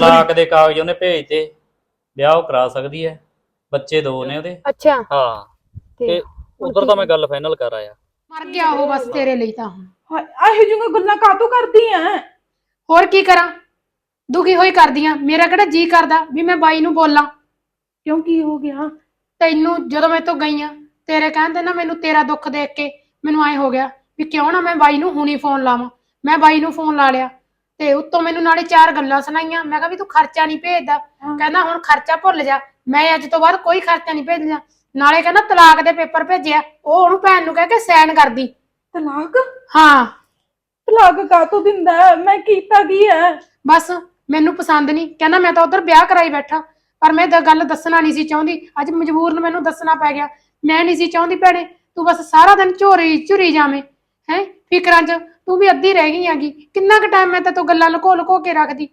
ਤਲਾਕ ਦੇ ਕਾਗਜ਼ ਉਹਨੇ ਭੇਜਤੇ ਵਿਆਹ ਉਹ ਕਰਾ ਸਕਦੀ ਹੈ। ਬੱਚੇ ਦੋ ਨੇ ਉਹਦੇ। ਅੱਛਾ। ਹਾਂ। ਤੇ ਤੇ ਉਧਰ ਤਾਂ ਮੈਂ ਗੱਲ ਫਾਈਨਲ ਕਰ ਆਇਆ। ਮਰ ਗਿਆ ਉਹ ਬਸ ਤੇਰੇ ਲਈ ਤਾਂ ਹੁਣ। ਇਹੋ ਜਿਹੀਆਂ ਗੱਲਾਂ ਕਾਤੋਂ ਕਰਦੀ ਐ? ਹੋਰ ਕੀ ਕਰਾਂ? ਦੁਖੀ ਹੋਈ ਕਰਦੀ ਆ ਮੇਰਾ ਕਿਹੜਾ ਜੀ ਕਰਦਾ ਵੀ ਮੈਂ ਬਾਈ ਨੂੰ ਬੋਲਾਂ। ਕਿਉਂ ਕੀ ਹੋ ਗਿਆ? ਤੈਨੂੰ ਜਦੋਂ ਮੈਂ ਤੋਂ ਗਈ ਆ ਤੇਰੇ ਕਹਿੰਦੇ ਨਾ ਮੈਨੂੰ ਤੇਰਾ ਦੁੱਖ ਦੇਖ ਕੇ ਮੈਨੂੰ ਐ ਹੋ ਗਿਆ ਵੀ ਕਿਉਂ ਨਾ ਮੈਂ ਬਾਈ ਨੂੰ ਹੁਣੀ ਫੋਨ ਲਾਵਾਂ। ਮੈਂ ਬਾਈ ਨੂੰ ਫੋਨ ਲਾ ਲਿਆ। ਤੇ ਉੱਤੋਂ ਮੈਨੂੰ ਨਾਲੇ ਚਾਰ ਗੱਲਾਂ ਸੁਣਾਈਆਂ। ਮੈਂ ਕਿਹਾ ਵੀ ਤੂੰ ਖਰਚਾ ਨਹੀਂ ਭੇਜਦਾ। ਕਹਿੰਦਾ ਹੁਣ ਖਰਚਾ ਭੁੱਲ ਜਾ। ਮੈਂ ਅੱਜ ਤੋਂ ਬਾਅਦ ਕੋਈ ਖਰਚਾ ਨਹੀਂ ਭੇਜਣਾ। ਨਾਲੇ ਕਹਿੰਦਾ ਤਲਾਕ ਦੇ ਪੇਪਰ ਭੇਜਿਆ। ਉਹ ਉਹਨੂੰ ਭੈਣ ਨੂੰ ਕਹਿ ਕੇ ਸਾਈਨ ਕਰਦੀ। ਤਲਾਕ? ਹਾਂ। ਤਲਾਕ ਕਾਤੋਂ ਦਿੰਦਾ ਹੈ? ਮੈਂ ਕੀਤਾ ਕੀ ਹੈ? ਬਸ ਮੈਨੂੰ ਪਸੰਦ ਨਹੀਂ। ਕਹਿੰਦਾ ਮੈਂ ਤਾਂ ਉਧਰ ਵਿਆਹ ਕਰਾਈ ਬੈਠਾ। ਪਰ ਮੈਂ ਤਾਂ ਗੱਲ ਦੱਸਣਾ ਨਹੀਂ ਸੀ ਚਾਹੁੰਦੀ। ਅੱਜ ਮਜਬੂਰਨ ਮੈਨੂੰ ਦੱਸਣਾ ਪੈ ਗਿਆ। ਮੈਂ ਨਹੀਂ ਸੀ ਚਾਹੁੰਦੀ ਭੈਣੇ ਤੂੰ ਬਸ ਸਾਰਾ ਦਿਨ ਝੋਰੀ ਝੁਰੀ ਜਾਵੇਂ। ਹੈ? ਫਿਕਰਾਂ 'ਚ ਤੂੰ ਵੀ ਅੱਧੀ ਰਹਿ ਗਈ ਹੈਗੀ। ਕਿੰਨਾ ਕੁ ਟਾਈਮ ਮੈਂ ਤੇ ਤੂੰ ਗੱਲਾਂ ਲੁਕੋ ਲੁਕੋ ਕੇ ਰੱਖਦੀ।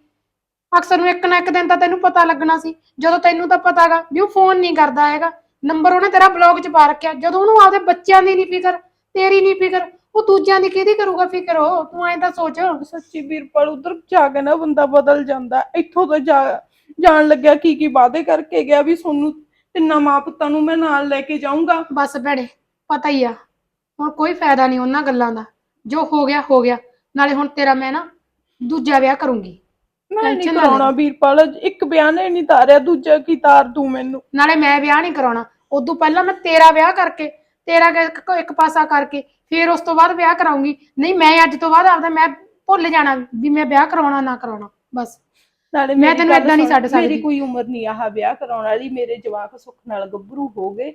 ਅਕਸਰ ਨੂੰ ਇੱਕ ਨਾ ਇੱਕ ਦਿਨ ਤਾਂ ਤੈਨੂੰ ਪਤਾ ਲੱਗਣਾ ਸੀ। ਜਦੋਂ ਤੈਨੂੰ ਤਾਂ ਪਤਾਗਾ ਵੀ ਉਹ ਫੋਨ ਨਹੀਂ ਕਰਦਾ ਹੈਗਾ। ਨੰਬਰ ਉਹਨੇ ਤੇਰਾ ਬਲੌਗ 'ਚ ਪਾ ਰੱਖਿਆ। ਜਦੋਂ ਉਹਨੂੰ ਆਪਦੇ ਬੱਚਿਆਂ ਦੀ ਨਹੀਂ ਫਿਕਰ ਤੇਰੀ ਨਹੀਂ ਫਿਕਰ ਉਹ ਦੂਜਿਆਂ ਦੀ ਕਿਹਦੀ ਕਰੂਗਾ ਫਿਕਰ ਉਹ? ਤੂੰ ਐਂ ਤਾਂ ਸੋਚ। ਸੱਚੀ ਵੀਰਪਾਲ ਉਧਰ ਜਾ ਕੇ ਨਾ ਬੰਦਾ ਬਦਲ ਜਾਂਦਾ। ਇੱਥੋਂ ਤਾਂ ਜਾ ਜਾਣ ਲੱਗਿਆ ਕੀ ਕੀ ਵਾਅਦੇ ਕਰਕੇ ਗਿਆ ਵੀ ਸੋਨੂੰ ਤਿੰਨਾਂ ਮਾਂ ਪੁੱਤਾਂ ਨੂੰ ਮੈਂ ਨਾਲ ਲੈ ਕੇ ਜਾਊਂਗਾ। ਬਸ ਭੈਣੇ ਪਤਾ ਹੀ ਆ। ਹੁਣ ਕੋਈ ਫਾਇਦਾ ਨਹੀਂ ਉਹਨਾਂ ਗੱਲਾਂ ਦਾ। ਜੋ ਹੋ ਗਿਆ ਹੋ ਗਿਆ। ਨਾਲੇ ਹੁਣ ਤੇਰਾ ਮੈਂ ਨਾ ਦੂਜਾ ਵਿਆਹ ਕਰੂੰਗੀ। ਮੈਂ ਨਹੀਂ Tension ਨਾ ਕਰਾਉਣਾ। ਵੀਰਪਾਲ ਇੱਕ ਬਿਆਨ ਹੀ ਨਹੀਂ ਤਾਰਿਆ ਦੂਜਾ ਕੀ ਤਾਰ ਤੂੰ ਮੈਨੂੰ? ਨਾਲੇ ਮੈਂ ਵਿਆਹ ਨਹੀਂ ਕਰਾਉਣਾ। ਉਦੋਂ ਪਹਿਲਾਂ ਮੈਂ ਤੇਰਾ ਵਿਆਹ ਕਰਕੇ ਤੇਰਾ ਇੱਕ ਇੱਕ ਪਾਸਾ ਕਰਕੇ ਫਿਰ ਉਸ ਤੋਂ ਬਾਅਦ ਵਿਆਹ ਕਰਾਉਂਗੀ। ਨਹੀਂ ਮੈਂ ਅੱਜ ਤੋਂ ਬਾਅਦ ਆਪਦਾ ਮੈਂ ਭੁੱਲ ਜਾਣਾ ਵੀ ਮੈਂ ਵਿਆਹ ਕਰਾਉਣਾ ਨਾ ਕਰਾਉਣਾ। ਬਸ। ਨਾਲੇ ਮੈਂ ਮੇਰੀ ਤੈਨੂੰ ਗੱਲ ਏਦਾਂ ਨਹੀਂ ਸੁਣ, ਛੱਡ ਸਕਦੀ। ਮੇਰੀ ਕੋਈ ਉਮਰ ਨਹੀਂ ਆਹ ਵਿਆਹ ਕਰਾਉਣ ਵਾਲੀ ਮੇਰੇ ਜਵਾਕ ਸੁੱਖ ਨਾਲ ਗੱਭਰੂ ਹੋ ਗਏ।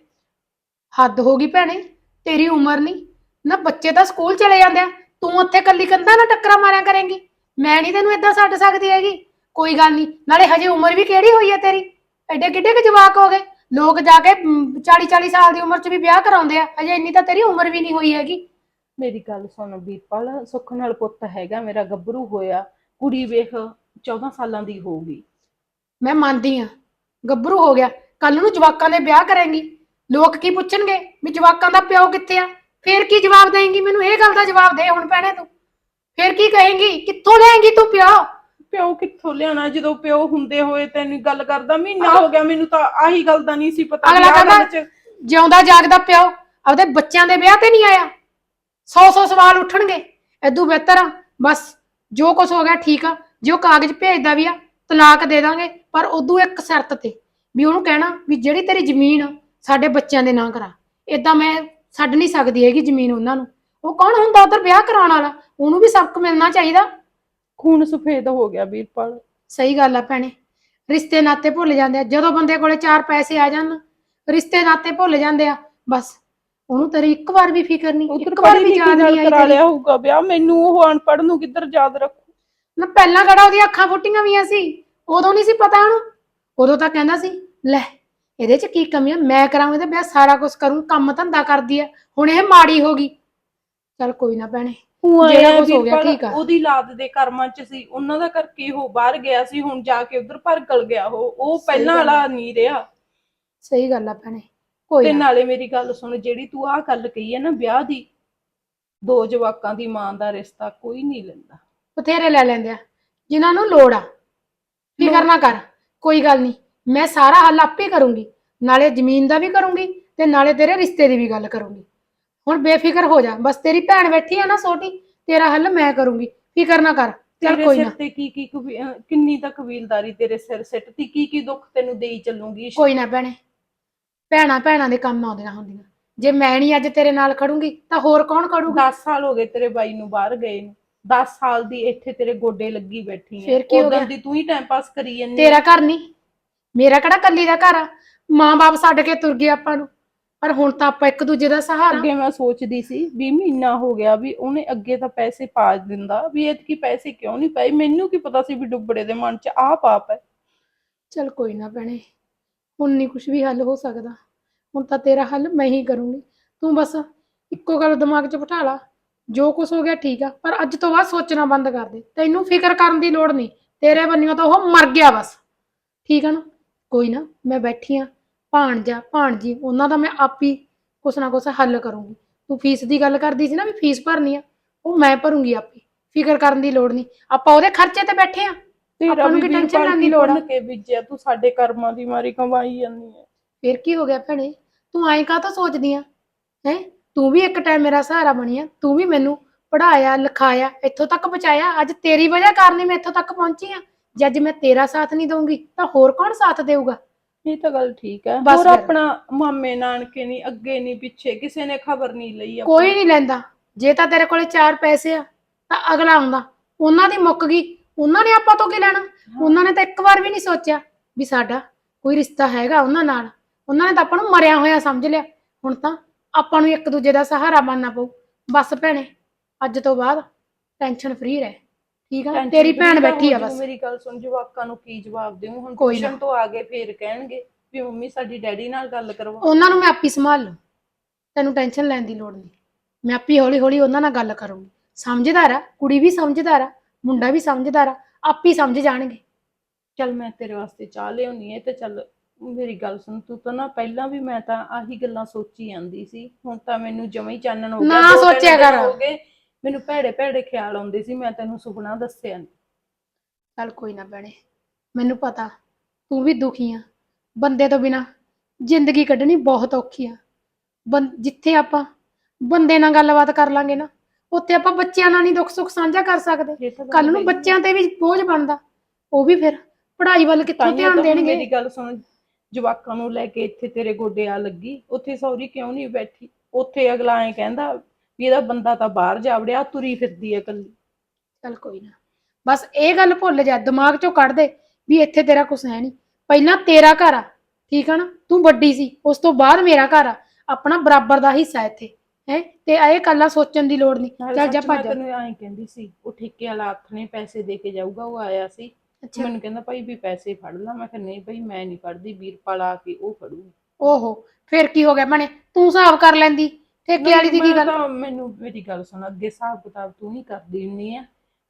ਹੱਦ ਹੋ ਗਈ ਭੈਣੇ ਤੇਰੀ ਉਮਰ ਨਹੀਂ। ਨਾ ਬੱਚੇ ਤਾਂ ਸਕੂਲ ਚਲੇ ਜਾਂਦੇ ਆ। ਤੂੰ ਉੱਥੇ ਕੱਲੀ ਕੰਧਾਂ ਨਾਲ ਟੱਕਰਾਂ ਮਾਰਿਆ ਕਰੇਂਗੀ। ਮੈਂ ਨਹੀਂ ਤੈਨੂੰ ਏਦਾਂ ਛੱਡ ਸਕਦੀ ਹੈਗੀ। ਕੋਈ ਗੱਲ ਨਹੀਂ ਨਾਲੇ ਹਜੇ ਉਮਰ ਵੀ ਕਿਹੜੀ ਹੋਈ ਹੈ ਤੇਰੀ? ਐਡੇ ਕਿੱਡੇ ਕੁ ਜਵਾਕ ਹੋ ਗਏ। ਲੋਕ ਜਾ ਕੇ 40 40 ਸਾਲ ਦੀ ਉਮਰ 'ਚ ਵੀ ਵਿਆਹ ਕਰਾਉਂਦੇ ਆ। ਹਜੇ ਇੰਨੀ ਤਾਂ ਤੇਰੀ ਉਮਰ ਵੀ ਨਹੀਂ ਹੋਈ ਹੈਗੀ। ਮੇਰੀ ਗੱਲ ਸੁਣ ਵੀਰਪਾਲ ਸੁੱਖ ਨਾਲ ਪੁੱਤ ਹੈਗਾ ਮੇਰਾ ਗੱਭਰੂ ਹੋਇਆ। ਕੁੜੀ ਵੇਖ 14 ਸਾਲਾਂ ਦੀ ਹੋਊਗੀ ਮੈਂ ਮੰਨਦੀ ਆ। ਗੱਭਰੂ ਹੋ ਗਿਆ। ਕੱਲ ਨੂੰ ਜਵਾਕਾਂ ਦੇ ਵਿਆਹ ਕਰਾਂਗੀ। ਲੋਕ ਕੀ ਪੁੱਛਣਗੇ ਵੀ ਜਵਾਕਾਂ ਦਾ ਪਿਓ ਕਿੱਥੇ ਆ? ਫੇਰ ਕੀ ਜਵਾਬ ਦੇਂਗੀ? ਮੈਨੂੰ ਇਹ ਗੱਲ ਦਾ ਜਵਾਬ ਦੇ ਹੁਣ ਭੈਣੇ ਤੂੰ। ਫੇਰ ਕੀ ਕਹੇਂਗੀ? ਕਿੱਥੋਂ ਲੈਂਗੀ ਤੂੰ ਪਿਓ? ਪਿਓ ਕਿੱਥੋਂ ਲਿਆਣਾ ਜਦੋਂ ਪਿਓ ਹੁੰਦੇ ਹੋਏ ਤੈਨੂੰ ਗੱਲ ਕਰਦਾ। ਮਹੀਨਾ ਹੋ ਗਿਆ ਮੈਨੂੰ ਤਾਂ ਆਹੀ ਗੱਲ ਦਾ ਨਹੀਂ ਸੀ ਪਤਾ। ਅਗਲਾ ਕਹਿੰਦਾ ਜਿਉਂਦਾ ਜਾਗਦਾ ਪਿਓ ਆਪਦੇ ਬੱਚਿਆਂ ਦੇ ਵਿਆਹ ਤੇ ਨਹੀਂ ਆਇਆ। ਸੌ ਸੌ ਸਵਾਲ ਉੱਠਣਗੇ। ਐਦੂ ਬਿਹਤਰ ਆ। ਬਸ ਜੋ ਕੁਝ ਹੋ ਗਿਆ ਠੀਕ ਆ। ਜੇ ਕਾਗਜ਼ ਭੇਜਦਾ ਵੀ ਆ ਤਲਾਕ ਦੇ ਦਾਂਗੇ। ਪਰ ਉਦੋਂ ਇੱਕ ਸ਼ਰਤ ਤੇ ਵੀ ਉਹਨੂੰ ਕਹਿਣਾ ਵੀ ਜਿਹੜੀ ਤੇਰੀ ਜ਼ਮੀਨ ਸਾਡੇ ਬੱਚਿਆਂ ਦੇ ਨਾਂ ਕਰਾ। ਇਦਾਂ ਮੈਂ ਛੱਡ ਨਹੀਂ ਸਕਦੀ ਹੈਗੀ ਜ਼ਮੀਨ ਉਹਨਾਂ ਨੂੰ। ਉਹ ਕੌਣ ਹੁੰਦਾ ਉਧਰ ਵਿਆਹ ਕਰਾਉਣ ਵਾਲਾ? ਉਹਨੂੰ ਵੀ ਸਬਕ ਮਿਲਣਾ ਚਾਹੀਦਾ। ਖੂਨ ਸਫੇਦ ਹੋ ਗਿਆ ਵੀਰਪਾਲ। ਸਹੀ ਗੱਲ ਆ ਭੈਣੇ। ਰਿਸ਼ਤੇ ਨਾਤੇ ਭੁੱਲ ਜਾਂਦੇ ਆ। ਜਦੋਂ ਬੰਦੇ ਕੋਲੇ ਚਾਰ ਪੈਸੇ ਆ ਜਾਣ ਰਿਸ਼ਤੇ ਨਾਤੇ ਭੁੱਲ ਜਾਂਦੇ ਆ। ਬਸ ਉਹਨੂੰ ਤੇਰੀ ਇੱਕ ਵਾਰ ਵੀ ਫਿਕਰ ਨਹੀਂ ਇੱਕ ਵਾਰ ਵੀ ਯਾਦ ਨਹੀਂ ਆਈ ਕਰਾ। ਲਿਆ ਹੋਊਗਾ ਵਿਆਹ। ਮੈਨੂੰ ਉਹ ਅਨਪੜ੍ਹ ਨੂੰ ਕਿੱਧਰ ਯਾਦ ਰੱਖੂ? ਨਾ ਪਹਿਲਾਂ ਕਿਹੜਾ ਉਹਦੀਆਂ ਅੱਖਾਂ ਫੁੱਟੀਆਂ ਵੀਆਂ ਸੀ? ਉਦੋਂ ਨਹੀਂ ਸੀ ਪਤਾ ਉਹਨੂੰ? ਉਦੋਂ ਤਾਂ ਕਹਿੰਦਾ ਸੀ ਲੈ ਇਹਦੇ 'ਚ ਕੀ ਕਮੀ ਆ? ਮੈਂ ਕਰਾਂ ਇਹਦੇ ਵਿਆਹ ਸਾਰਾ ਕੁਝ ਕਰੂੰ ਕੰਮ ਧੰਦਾ ਕਰਦੀ ਆ। ਹੁਣ ਇਹ ਮਾੜੀ ਹੋ ਗਈ। ਚੱਲ ਕੋਈ ਨਾ ਭੈਣੇ ਉਹ ਜਿਹੜਾ ਕੁਛ ਹੋ ਗਿਆ, ਠੀਕ ਆ। ਉਹਦੀ ਲਾਦ ਦੇ ਕਰਮਾਂ ਚ ਸੀ ਉਹਨਾਂ ਦਾ ਕਰਕੇ ਉਹ ਬਾਹਰ ਗਿਆ ਸੀ ਹੁਣ ਜਾ ਕੇ ਉਧਰ ਭਰਕਲ ਗਿਆ ਉਹ ਉਹ ਪਹਿਲਾਂ। ਵਾਲਾ ਨਹੀਂ ਰਿਹਾ ਸਹੀ ਗੱਲ ਆ ਭੈਣੇ ਕੋਈ ਤੇ ਨਾਲੇ ਮੇਰੀ ਗੱਲ ਸੁਣ ਜਿਹੜੀ ਤੂੰ ਆਹ ਗੱਲ ਕਹੀ ਹੈ ਨਾ ਵਿਆਹ ਦੀ ਦੋ ਜਵਾਕਾਂ ਦੀ ਮਾਂ ਦਾ ਰਿਸ਼ਤਾ ਕੋਈ ਨਹੀਂ ਲੈਂਦਾ। ਬਥੇਰੇ ਲੈ ਲੈਂਦੇ ਆ ਜਿਨ੍ਹਾਂ ਨੂੰ ਲੋੜ ਆ। ਫਿਕਰ ਨਾ ਕਰ ਕੋਈ ਗੱਲ ਨਹੀਂ। ਮੈਂ ਸਾਰਾ ਹੱਲ ਆਪੇ ਕਰੂੰਗੀ ਨਾਲੇ ਜ਼ਮੀਨ ਦਾ ਵੀ ਕਰੂੰਗੀ ਤੇ ਨਾਲੇ ਤੇਰੇ ਰਿਸ਼ਤੇ ਦੀ ਵੀ ਗੱਲ ਕਰੂੰਗੀ। ਹੁਣ ਬੇਫਿਕਰ ਹੋ ਜਾ ਬਸ ਤੇਰੀ ਭੈਣ ਬੈਠੀ ਆ ਨਾ ਛੋਟੀ ਤੇਰਾ ਹੱਲ ਮੈਂ ਕਰੂੰਗੀ ਫਿਕਰ ਨਾ ਕਰ ਚੱਲ ਤੇਰੇ ਕੋਈ ਸਿਰ ਨਾ। ਤੇ ਕੀ ਕੀ ਕਬੀ- ਅਹ ਕਿੰਨੀ ਤਾਂ ਕਬੀਲਦਾਰੀ ਤੇਰੇ ਸਿਰ ਸਿੱਟਦੀ ਕੀ ਕੀ ਦੁੱਖ ਤੈਨੂੰ ਦੇਈ ਚੱਲੂਗੀ ਕੋਈ ਨਾ ਭੈਣੇ ਭੈਣਾਂ ਭੈਣਾਂ ਦੇ ਕੰਮ ਆਉਂਦੀਆਂ ਹੁੰਦੀਆਂ। ਜੇ ਮੈਂ ਨਹੀਂ ਅੱਜ ਤੇਰੇ ਨਾਲ ਖੜੂੰਗੀ ਤਾਂ ਹੋਰ ਕੌਣ ਖੜੂਗਾ? 10 ਸਾਲ ਹੋ ਗਏ ਤੇਰੇ ਬਾਈ ਨੂੰ ਬਾਹਰ ਗਏ ਨੂੰ 10 ਸਾਲ ਦੀ ਇੱਥੇ ਤੇਰੇ ਗੋਡੇ ਲੱਗੀ ਬੈਠੀ ਫਿਰ ਕੀ ਹੋ ਉਦੋਂ ਗਿਆ? ਦੀ ਤੂੰ ਹੀ ਟਾਈਮ ਪਾਸ ਕਰੀ ਜਾਂਦੀ ਤੇਰਾ ਘਰ ਨਹੀਂ ਮੇਰਾ ਕਿਹੜਾ ਕੱਲੀ ਦਾ ਘਰ ਆ? ਮਾਂ-ਬਾਪ ਛੱਡ ਕੇ ਤੁਰ ਗਏ ਆਪਾਂ ਨੂੰ। ਪਰ ਹੁਣ ਤਾਂ ਆਪਾਂ ਇੱਕ ਦੂਜੇ ਦਾ ਸਹਾਰਾ। ਅੱਗੇ ਮੈਂ ਸੋਚਦੀ ਸੀ ਵੀ ਮਹੀਨਾ ਹੋ ਗਿਆ ਵੀ ਉਹਨੇ ਅੱਗੇ ਤਾਂ ਪੈਸੇ ਪਾ ਦਿੰਦਾ। ਵੀ ਐਤਕੀ ਪੈਸੇ ਕਿਉਂ ਨਹੀਂ ਪਏ? ਮੈਨੂੰ ਕੀ ਪਤਾ ਸੀ ਵੀ ਡੁੱਬੜੇ ਦੇ ਮਨ 'ਚ ਆਹ ਪਾਪ ਹੈ। ਚਲ ਕੋਈ ਨਾ ਭੈਣੇ ਹੁਣ ਨਹੀਂ ਕੁਝ ਵੀ ਹੱਲ ਹੋ ਸਕਦਾ। ਹੁਣ ਤਾਂ ਤੇਰਾ ਹੱਲ ਮੈਂ ਹੀ ਕਰੂੰਗੀ। ਤੂੰ ਬਸ ਇੱਕੋ ਗੱਲ ਦਿਮਾਗ 'ਚ ਬਿਠਾ ਲਾ। ਜੋ ਕੁਝ ਹੋ ਗਿਆ ਠੀਕ ਆ ਪਰ ਅੱਜ ਤੋਂ ਬਾਅਦ ਸੋਚਣਾ ਬੰਦ ਕਰ ਦੇ। ਤੈਨੂੰ ਫਿਕਰ ਕਰਨ ਦੀ ਲੋੜ ਨਹੀਂ। ਤੇਰੇ ਬੰਨਿਓ ਤਾਂ ਉਹ ਮਰ ਗਿਆ ਬਸ। ਠੀਕ ਆ ਨਾ? ਕੋਈ ਨਾ ਮੈਂ ਬੈਠੀ ਆ। ਭਾਣਜਾ ਭਾਣਜੀ ਉਹਨਾਂ ਦਾ ਮੈਂ ਆਪ ਹੀ ਕੁਛ ਨਾ ਕੁਛ ਹੱਲ ਕਰੂੰਗੀ। ਤੂੰ ਫੀਸ ਦੀ ਗੱਲ ਕਰਦੀ ਸੀ ਨਾ ਵੀ ਫੀਸ ਭਰਨੀ ਆ ਉਹ ਮੈਂ ਭਰੂੰਗੀ ਆਪੇ। ਫਿਕਰ ਕਰਨ ਦੀ ਲੋੜ ਨਹੀਂ। ਆਪਾਂ ਉਹਦੇ ਖਰਚੇ ਤੇ ਬੈਠੇ ਆ। ਤੇਰਾ ਆਪਾਂ ਨੂੰ ਵੀ ਕੀ ਟੈਨਸ਼ਨ ਲੈਣ ਦੀ ਕੀ ਲੋੜ ਆ? ਕੇ ਬੀਜਿਆ ਤੂੰ ਸਾਡੇ ਕਰਮਾਂ ਦੀ ਮਾਰੀ ਕਮਾਈ ਜਾਂਦੀ ਹੈ ਫਿਰ ਕੀ ਹੋ ਗਿਆ ਭੈਣੇ? ਤੂੰ ਐਂ ਕਾਹਤੋਂ ਸੋਚਦੀ ਆ? ਹੈ? ਤੂੰ ਵੀ ਇੱਕ ਟਾਈਮ ਮੇਰਾ ਸਹਾਰਾ ਬਣੀ ਆ। ਤੂੰ ਵੀ ਮੈਨੂੰ ਪੜਾਇਆ ਲਿਖਾਇਆ ਇੱਥੋਂ ਤੱਕ ਪਹੁੰਚਾਇਆ। ਅੱਜ ਤੇਰੀ ਵਜ੍ਹਾ ਕਾਰਨ ਹੀ ਮੈਂ ਇੱਥੋਂ ਤੱਕ ਪਹੁੰਚੀ ਆ। ਜੇ ਅੱਜ ਮੈਂ ਤੇਰਾ ਸਾਥ ਨਹੀਂ ਦਊਂਗੀ ਤਾਂ ਹੋਰ ਕੌਣ ਸਾਥ ਦੇਊਗਾ? ਇਹ ਤਾਂ ਗੱਲ ਠੀਕ ਹੈ। ਬਸ ਹੋਰ ਫਿਰ। ਆਪਣਾ ਮਾਮੇ ਨਾਨਕੇ ਨਹੀਂ ਅੱਗੇ ਨਹੀਂ ਪਿੱਛੇ ਕਿਸੇ ਨੇ ਖਬਰ ਨਹੀਂ ਲਈ ਆਪਣੀ। ਕੋਈ ਨਹੀਂ ਲੈਂਦਾ। ਜੇ ਤਾਂ ਤੇਰੇ ਕੋਲੇ ਚਾਰ ਪੈਸੇ ਆ ਤਾਂ ਅਗਲਾ ਆਉਂਦਾ। ਉਹਨਾਂ ਦੀ ਮੁੱਕ ਗਈ। ਉਹਨਾਂ ਨੇ ਆਪਾਂ ਤੋਂ ਕੀ ਲੈਣਾ? ਉਹਨਾਂ ਨੇ ਤਾਂ ਇੱਕ ਵਾਰ ਵੀ ਨਹੀਂ ਸੋਚਿਆ ਵੀ ਸਾਡਾ ਕੋਈ ਰਿਸ਼ਤਾ ਹੈਗਾ ਉਹਨਾਂ ਨਾਲ। ਉਹਨਾਂ ਨੇ ਤਾਂ ਆਪਾਂ ਨੂੰ ਮਰਿਆ ਹੋਇਆ ਸਮਝ ਲਿਆ। ਹੁਣ ਤਾਂ ਆਪਾਂ ਨੂੰ ਇੱਕ ਦੂਜੇ ਦਾ ਸਹਾਰਾ ਬਣਨਾ ਪਊ। ਬਸ ਭੈਣੇ ਅੱਜ ਤੋਂ ਬਾਅਦ ਟੈਨਸ਼ਨ ਫ੍ਰੀ ਰਹਿ। ਠੀਕ ਆ Tension ਤੇਰੀ free ਭੈਣ ਤਾਂ ਬੈਠੀ ਆ ਹੋ ਜਾਊ, ਬਸ। ਮੇਰੀ ਗੱਲ ਸੁਣ ਜਵਾਕਾਂ ਨੂੰ ਕੀ ਜਵਾਬ ਦੇਵਾਂ? ਹੁਣ ਕੋਈ ਨਾ। ਟਿਊਸ਼ਨ ਤੋਂ ਆ ਗਏ ਫੇਰ ਕਹਿਣਗੇ ਵੀ ਮੰਮੀ ਸਾਡੀ ਡੈਡੀ ਨਾਲ ਗੱਲ ਕਰਵਾ। ਉਹਨਾਂ ਨੂੰ ਮੈਂ ਆਪੀ ਸੰਭਾਲ ਲੂ। ਤੈਨੂੰ ਟੈਨਸ਼ਨ ਲੈਣ ਦੀ ਲੋੜ ਨਹੀਂ। ਮੈਂ ਆਪੀ ਹੌਲੀ ਹੌਲੀ ਉਹਨਾਂ ਨਾਲ ਗੱਲ ਕਰੂੰਗੀ। ਸਮਝਦਾਰ ਆ ਕੁੜੀ ਵੀ ਸਮਝਦਾਰ ਆ ਮੁੰਡਾ ਵੀ ਸਮਝਦਾਰ ਆ ਆਪੀ ਸਮਝ ਜਾਣਗੇ। ਚੱਲ ਮੈਂ ਤੇਰੇ ਵਾਸਤੇ ਚਾਹ ਲਿਆਉਣੀ ਹੈ ਤੇ ਚੱਲ ਮੇਰੀ ਗੱਲ ਸੁਣ ਤੂੰ ਤਾਂ ਨਾ ਪਹਿਲਾਂ ਵੀ ਮੈਂ ਤਾਂ ਆਹੀ ਗੱਲਾਂ ਸੋਚੀ ਜਾਂਦੀ ਸੀ। ਹੁਣ ਤਾਂ ਮੈਨੂੰ ਜਮਾ ਹੀ ਚਾਨਣ ਹੋ ਗਿਆ ਨਾ ਦੋ ਤਿੰਨ ਸੋਚਿਆ ਦਿਨ ਕਰ। ਹੋ ਗਏ, ਮੈਨੂੰ ਭੈੜੇ ਭੈੜੇ ਖਿਆਲ ਆਉਂਦੇ ਸੀ ਮੈਂ ਤੈਨੂੰ ਸੁਪਨਾ ਦੱਸਿਆ ਨੀ। ਚੱਲ ਕੋਈ ਨਾ ਭੈਣੇ ਮੈਨੂੰ ਪਤਾ ਤੂੰ ਵੀ ਦੁਖੀ ਆ। ਬੰਦੇ ਤੋਂ ਬਿਨਾ ਜ਼ਿੰਦਗੀ ਕੱਢਣੀ ਬਹੁਤ ਔਖੀ ਆ। ਬੰ- ਜਿੱਥੇ ਆਪਾਂ ਬੰਦੇ ਨਾਲ ਗੱਲਬਾਤ ਕਰ ਲਾਂਗੇ ਨਾ ਉੱਥੇ ਆਪਾਂ ਬੱਚਿਆਂ ਨਾਲ ਨਹੀਂ ਦੁੱਖ ਸੁੱਖ ਸਾਂਝਾ ਕਰ ਸਕਦੇ। ਇਹ ਤਾਂ ਗੱਲ ਕੱਲ ਨੂੰ ਹੈਗੀ। ਬੱਚਿਆਂ ਤੇ ਵੀ ਬੋਝ ਬਣਦਾ ਉਹ ਵੀ ਫਿਰ ਪੜ੍ਹਾਈ ਵੱਲ ਕਿੱਥੋਂ ਤਾਂਹੀਓ ਧਿਆਨ ਤਾਂ ਹੁਣ ਦੇਣਗੇ? ਮੇਰੀ ਗੱਲ ਸੁਣ ਜਵਾਕਾਂ ਨੂੰ ਲੈ ਕੇ ਇੱਥੇ ਤੇਰੇ ਗੋਡੇ ਆ ਲੱਗੀ ਉੱਥੇ ਸੌਰੀ ਕਿਉਂ ਨਹੀਂ ਬੈਠੀ? ਉੱਥੇ ਅਗਲਾ ਐ ਕਹਿੰਦਾ ਵੀ ਇਹਦਾ ਬੰਦਾ ਤਾਂ ਬਾਹਰ ਜਾ ਵੜਿਆ ਤੁਰੀ ਫਿਰਦੀ ਹੈ ਕੱਲੀ ਚੱਲ ਕੋਈ ਨਾ। ਬਸ ਇਹ ਗੱਲ ਭੁੱਲ ਜਾ ਦਿਮਾਗ ਚੋਂ ਕੱਢ ਦੇ ਵੀ ਇੱਥੇ ਤੇਰਾ ਕੁਛ ਹੈ ਨਹੀਂ। ਪਹਿਲਾਂ ਤੇਰਾ ਘਰ ਆ ਠੀਕ ਆ ਨਾ? ਤੂੰ ਵੱਡੀ ਸੀ ਉਸ ਤੋਂ ਬਾਅਦ ਮੇਰਾ ਘਰ ਆ। ਆਪਣਾ ਬਰਾਬਰ ਦਾ ਹਿੱਸਾ ਇੱਥੇ ਹੈ? ਤੇ ਇਹ ਕੱਲਾ ਸੋਚਣ ਦੀ ਲੋੜ ਨਹੀਂ। ਚੱਲ ਜਾ ਭੱਜ ਤੈਨੂੰ ਐਂ ਕਹਿੰਦੀ ਸੀ ਉਹ ਠੇਕੇ ਵਾਲਾ ਹੱਥ ਨੇ ਪੈਸੇ ਦੇ ਕੇ ਜਾਊਗਾ ਉਹ ਆਇਆ ਸੀ। ਮੈਨੂੰ ਕਹਿੰਦਾ ਭਾਈ ਵੀ ਪੈਸੇ ਫੜ ਲਾ। ਮੈਂ ਕਿਹਾ ਨਹੀਂ ਭਾਈ ਮੈਂ ਨਹੀਂ ਫੜਦੀ ਵੀਰਪਾਲ ਆ ਕੇ ਉਹ ਫੜੂਗੀ। ਓਹੋ ਫਿਰ ਕੀ ਹੋ ਗਿਆ ਭੈਣੇ? ਤੂੰ ਹਿਸਾਬ ਕਰ ਲੈਂਦੀ। ਠੇਕੇ ਵਾਲੀ ਦੀ ਕੀ ਗੱਲ? ਤਾਂ ਮੈਨੂੰ ਮੇਰੀ ਗੱਲ ਸੁਣ ਅੱਗੇ ਹਿਸਾਬ ਕਿਤਾਬ ਤੂੰ ਹੀ ਕਰਦੀ ਹੁੰਨੀ ਆ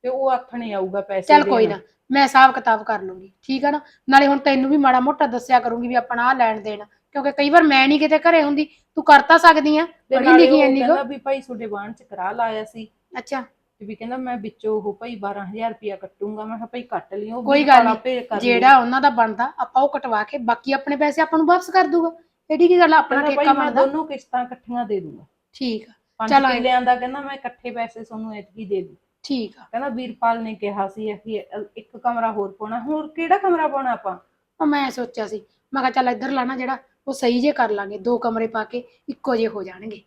ਤੇ ਉਹ ਨੇ ਆਊਗਾ ਪੈਸੇ ਚੱਲ ਕੋਈ। ਨਾ ਮੈਂ ਹਿਸਾਬ ਕਿਤਾਬ ਕਰ ਲੂੰਗੀ ਠੀਕ ਆ ਨਾ? ਨਾਲੇ ਹੁਣ ਤੈਨੂੰ ਵੀ ਮਾੜਾ ਮੋਟਾ ਦੱਸਿਆ ਕਰੂੰਗੀ ਵੀ ਆਪਣਾ ਆ ਲੈਣ ਦੇਣ ਕਿਉਂਕਿ ਕਈ ਵਾਰ ਮੈਂ ਨਹੀਂ ਕਿਤੇ ਘਰੇ ਹੁੰਦੀ ਤੂੰ ਕਰ ਤਾਂ ਸਕਦੀ ਆ ਪੜ੍ਹੀ ਲਿਖੀ ਇੰਨੀ ਕੁ। ਵੀ ਭਾਈ ਤੁਹਾਡੇ ਬਾਣ ਚ ਕਰਾ ਲਾਇਆ ਸੀ। ਅੱਛਾ। ਤੇ ਵੀ ਕਹਿੰਦਾ ਮੈਂ ਵਿੱਚੋਂ ਉਹ ਭਾਈ 12000 ਰੁਪਇਆ ਕੱਟੂੰਗਾ ਮੈਂ ਕਿਹਾ ਭਾਈ ਕੱਟ ਲਿਓ ਕੋਈ ਗੱਲ ਨਹੀਂ ਜਿਹੜਾ ਉਹਨਾਂ ਦਾ ਬਣਦਾ ਆਪਾਂ ਉਹ ਕਟਵਾ ਕੇ ਬਾਕੀ ਆਪਣੇ ਪੈਸੇ ਆਪਾਂ ਨੂੰ ਵਾਪਸ ਕਰ ਦੂਗਾ। ਐਡੀ ਕੀ ਗੱਲ ਆ, ਆਪਣਾ ਕਹਿੰਦਾ ਭਾਈ ਮੈਂ ਬਣਦਾ ਦੋਨੋਂ ਕਿਸ਼ਤਾਂ ਇਕੱਠੀਆਂ ਦੇ ਦੂੰਗਾ। ਠੀਕ ਆ। ਪੰਜ ਚੱਲ ਆਏਂ। ਕਿੱਲਿਆਂ ਦਾ ਕਹਿੰਦਾ ਮੈਂ ਇਕੱਠੇ ਪੈਸੇ ਤੁਹਾਨੂੰ ਐਤਕੀ ਦੇ ਦੂੰ। ਠੀਕ ਆ। ਕਹਿੰਦਾ ਵੀਰਪਾਲ ਨੇ ਕਿਹਾ ਸੀ ਕਿ ਇੱਕ ਕਮਰਾ ਹੋਰ ਪਾਉਣਾ। ਹੋਰ ਕਿਹੜਾ ਕਮਰਾ ਪਾਉਣਾ ਆਪਾਂ? ਉਹ ਮੈਂ ਸੋਚਿਆ ਸੀ। ਮੈਂ ਕਿਹਾ ਚੱਲ ਇੱਧਰ ਲਾਣਾ ਜਿਹੜਾ ਉਹ ਸਹੀ ਜੇ ਕਰ ਲਾਂਗੇ। ਦੋ ਕਮਰੇ ਪਾ ਕੇ ਇੱਕੋ ਜੇ ਹੋ ਜਾਣਗੇ।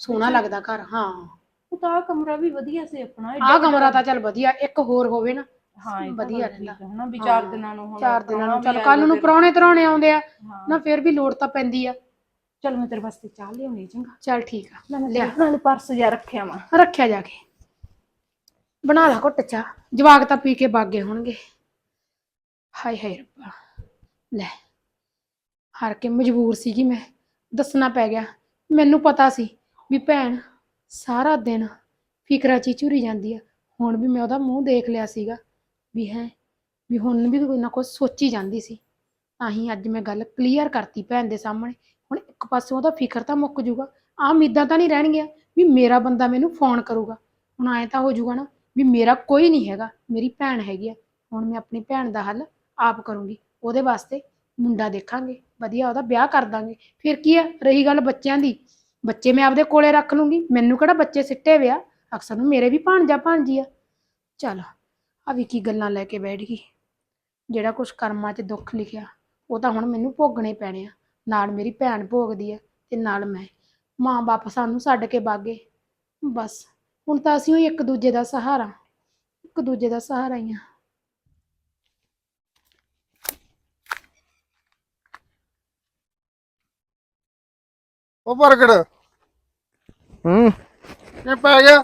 ਸੋਹਣਾ। ਲੱਗਦਾ ਘਰ ਹਾਂ। ਉਹ ਤਾਂ ਆਹ ਕਮਰਾ ਵੀ ਵਧੀਆ ਸੀ ਆਪਣਾ। ਆਹ ਕਮਰਾ ਤਾਂ ਚੱਲ ਵਧੀਆ। ਇੱਕ ਹੋਰ ਹੋਵੇ ਨਾ ਹਾਂ ਇਹ ਤਾਂ ਵਧੀਆ ਗੱਲ ਰਹਿੰਦਾ। ਹੈ ਵੀ ਹਾਂ। ਚਾਰ ਦਿਨਾਂ ਨੂੰ ਹੁਣ ਚਾਰ ਦਿਨਾਂ ਨੂੰ ਚੱਲ ਵੀ ਕੱਲ ਨੂੰ ਆਏਗਾ ਪ੍ਰਾਹੁਣੇ ਤਰਾਉਣੇ ਆਉਂਦੇ ਆ। ਹਾਂ। ਨਾ ਫਿਰ ਵੀ ਲੋੜ ਤਾਂ ਪੈਂਦੀ ਆ। ਚੱਲ ਮੈਂ ਤੇਰੇ ਵਾਸਤੇ ਚਾਹ ਲਿਆਉਣੀ ਚੰਗਾ। ਚੱਲ ਠੀਕ ਆ। ਲਿਆ ਨਾਲੇ ਪਰਸ ਜਾ ਰੱਖਿਆ ਵਾ। ਰੱਖਿਆ ਜਾ ਕੇ। ਬਣਾ ਲਾ ਘੁੱਟ ਚਾਹ। ਜਵਾਕ ਤਾਂ ਪੀ ਕੇ ਬਾਗੇ ਹੋਣਗੇ। ਹਾਏ ਹਾਏ ਰੱਬਾ। ਲੈ। ਹਾਰ ਕੇ ਮਜਬੂਰ ਸੀਗੀ ਮੈਂ। ਦੱਸਣਾ ਪੈ ਗਿਆ। ਮੈਨੂੰ ਪਤਾ ਸੀ ਵੀ ਭੈਣ ਸਾਰਾ ਦਿਨ ਫਿਕਰਾਂ 'ਚ ਹੀ ਝੁਰੀ ਜਾਂਦੀ ਆ। ਹੁਣ ਵੀ ਮੈਂ ਉਹਦਾ ਮੂੰਹ ਦੇਖ ਲਿਆ ਸੀਗਾ। ਵੀ ਹੈ, ਵੀ ਹੁਣ ਵੀ ਕੋਈ ਨਾ ਕੁਛ ਸੋਚੀ ਜਾਂਦੀ ਸੀ। ਤਾਂ ਹੀ ਅੱਜ ਮੈਂ ਗੱਲ ਕਲੀਅਰ ਕਰਤੀ ਭੈਣ ਦੇ ਸਾਹਮਣੇ। ਹੁਣ ਇੱਕ ਪਾਸੇ ਉਹਦਾ ਫਿਕਰ ਤਾਂ ਮੁੱਕ ਜੂਗਾ ਆ ਉਮੀਦਾਂ ਤਾਂ ਨਹੀਂ ਰਹਿਣਗੀਆਂ ਵੀ ਮੇਰਾ ਬੰਦਾ ਮੈਨੂੰ ਫੋਨ ਕਰੂਗਾ। ਹੁਣ ਐਂ ਤਾਂ ਹੋ ਜਾਊਗਾ ਨਾ ਵੀ ਮੇਰਾ ਕੋਈ ਨਹੀਂ ਹੈਗਾ, ਮੇਰੀ ਭੈਣ ਹੈਗੀ ਆ। ਹੁਣ ਮੈਂ ਆਪਣੀ ਭੈਣ ਦਾ ਹੱਲ ਆਪ ਕਰੂੰਗੀ। ਉਹਦੇ ਵਾਸਤੇ ਮੁੰਡਾ ਦੇਖਾਂਗੇ, ਵਧੀਆ ਉਹਦਾ ਵਿਆਹ ਕਰ ਦਾਂਗੇ। ਫਿਰ ਕੀ ਆ, ਰਹੀ ਗੱਲ ਬੱਚਿਆਂ ਦੀ। ਬੱਚੇ ਮੈਂ ਆਪਦੇ ਕੋਲੇ ਰੱਖ ਲੂੰਗੀ। ਮੈਨੂੰ ਕਿਹੜਾ ਬੱਚੇ ਸਿੱਟੇ ਵਿਆ ਅਕਸਰ ਨੂੰ ਮੇਰੇ ਵੀ ਭਾਣਜਾ ਭਾਣਜੀ ਆ। ਚਲ ਆ ਵੀ ਕੀ ਗੱਲਾਂ ਲੈ ਕੇ ਬੈਠ ਗਈ। ਜਿਹੜਾ ਕੁਝ ਕਰਮਾਂ 'ਚ ਦੁੱਖ ਲਿਖਿਆ ਉਹ ਤਾਂ ਹੁਣ ਮੈਨੂੰ ਭੋਗਣੇ ਪੈਣੇ ਆ। ਨਾਲ ਮੇਰੀ ਭੈਣ ਭੋਗਦੀ ਆ ਤੇ ਨਾਲ ਮੈਂ। ਮਾਂ-ਬਾਪ ਸਾਨੂੰ ਛੱਡ ਕੇ ਬਾਗੇ। ਬਸ ਹੁਣ ਤਾਂ ਅਸੀਂ ਹੀ ਇੱਕ ਦੂਜੇ ਦਾ ਸਹਾਰਾ ਇੱਕ ਦੂਜੇ ਦਾ ਸਹਾਰਾ ਹੀ ਆ। ਉਹ ਪ੍ਰਗਟ। ਹੂੰ। ਇਹ ਪੈ ਗਿਆ।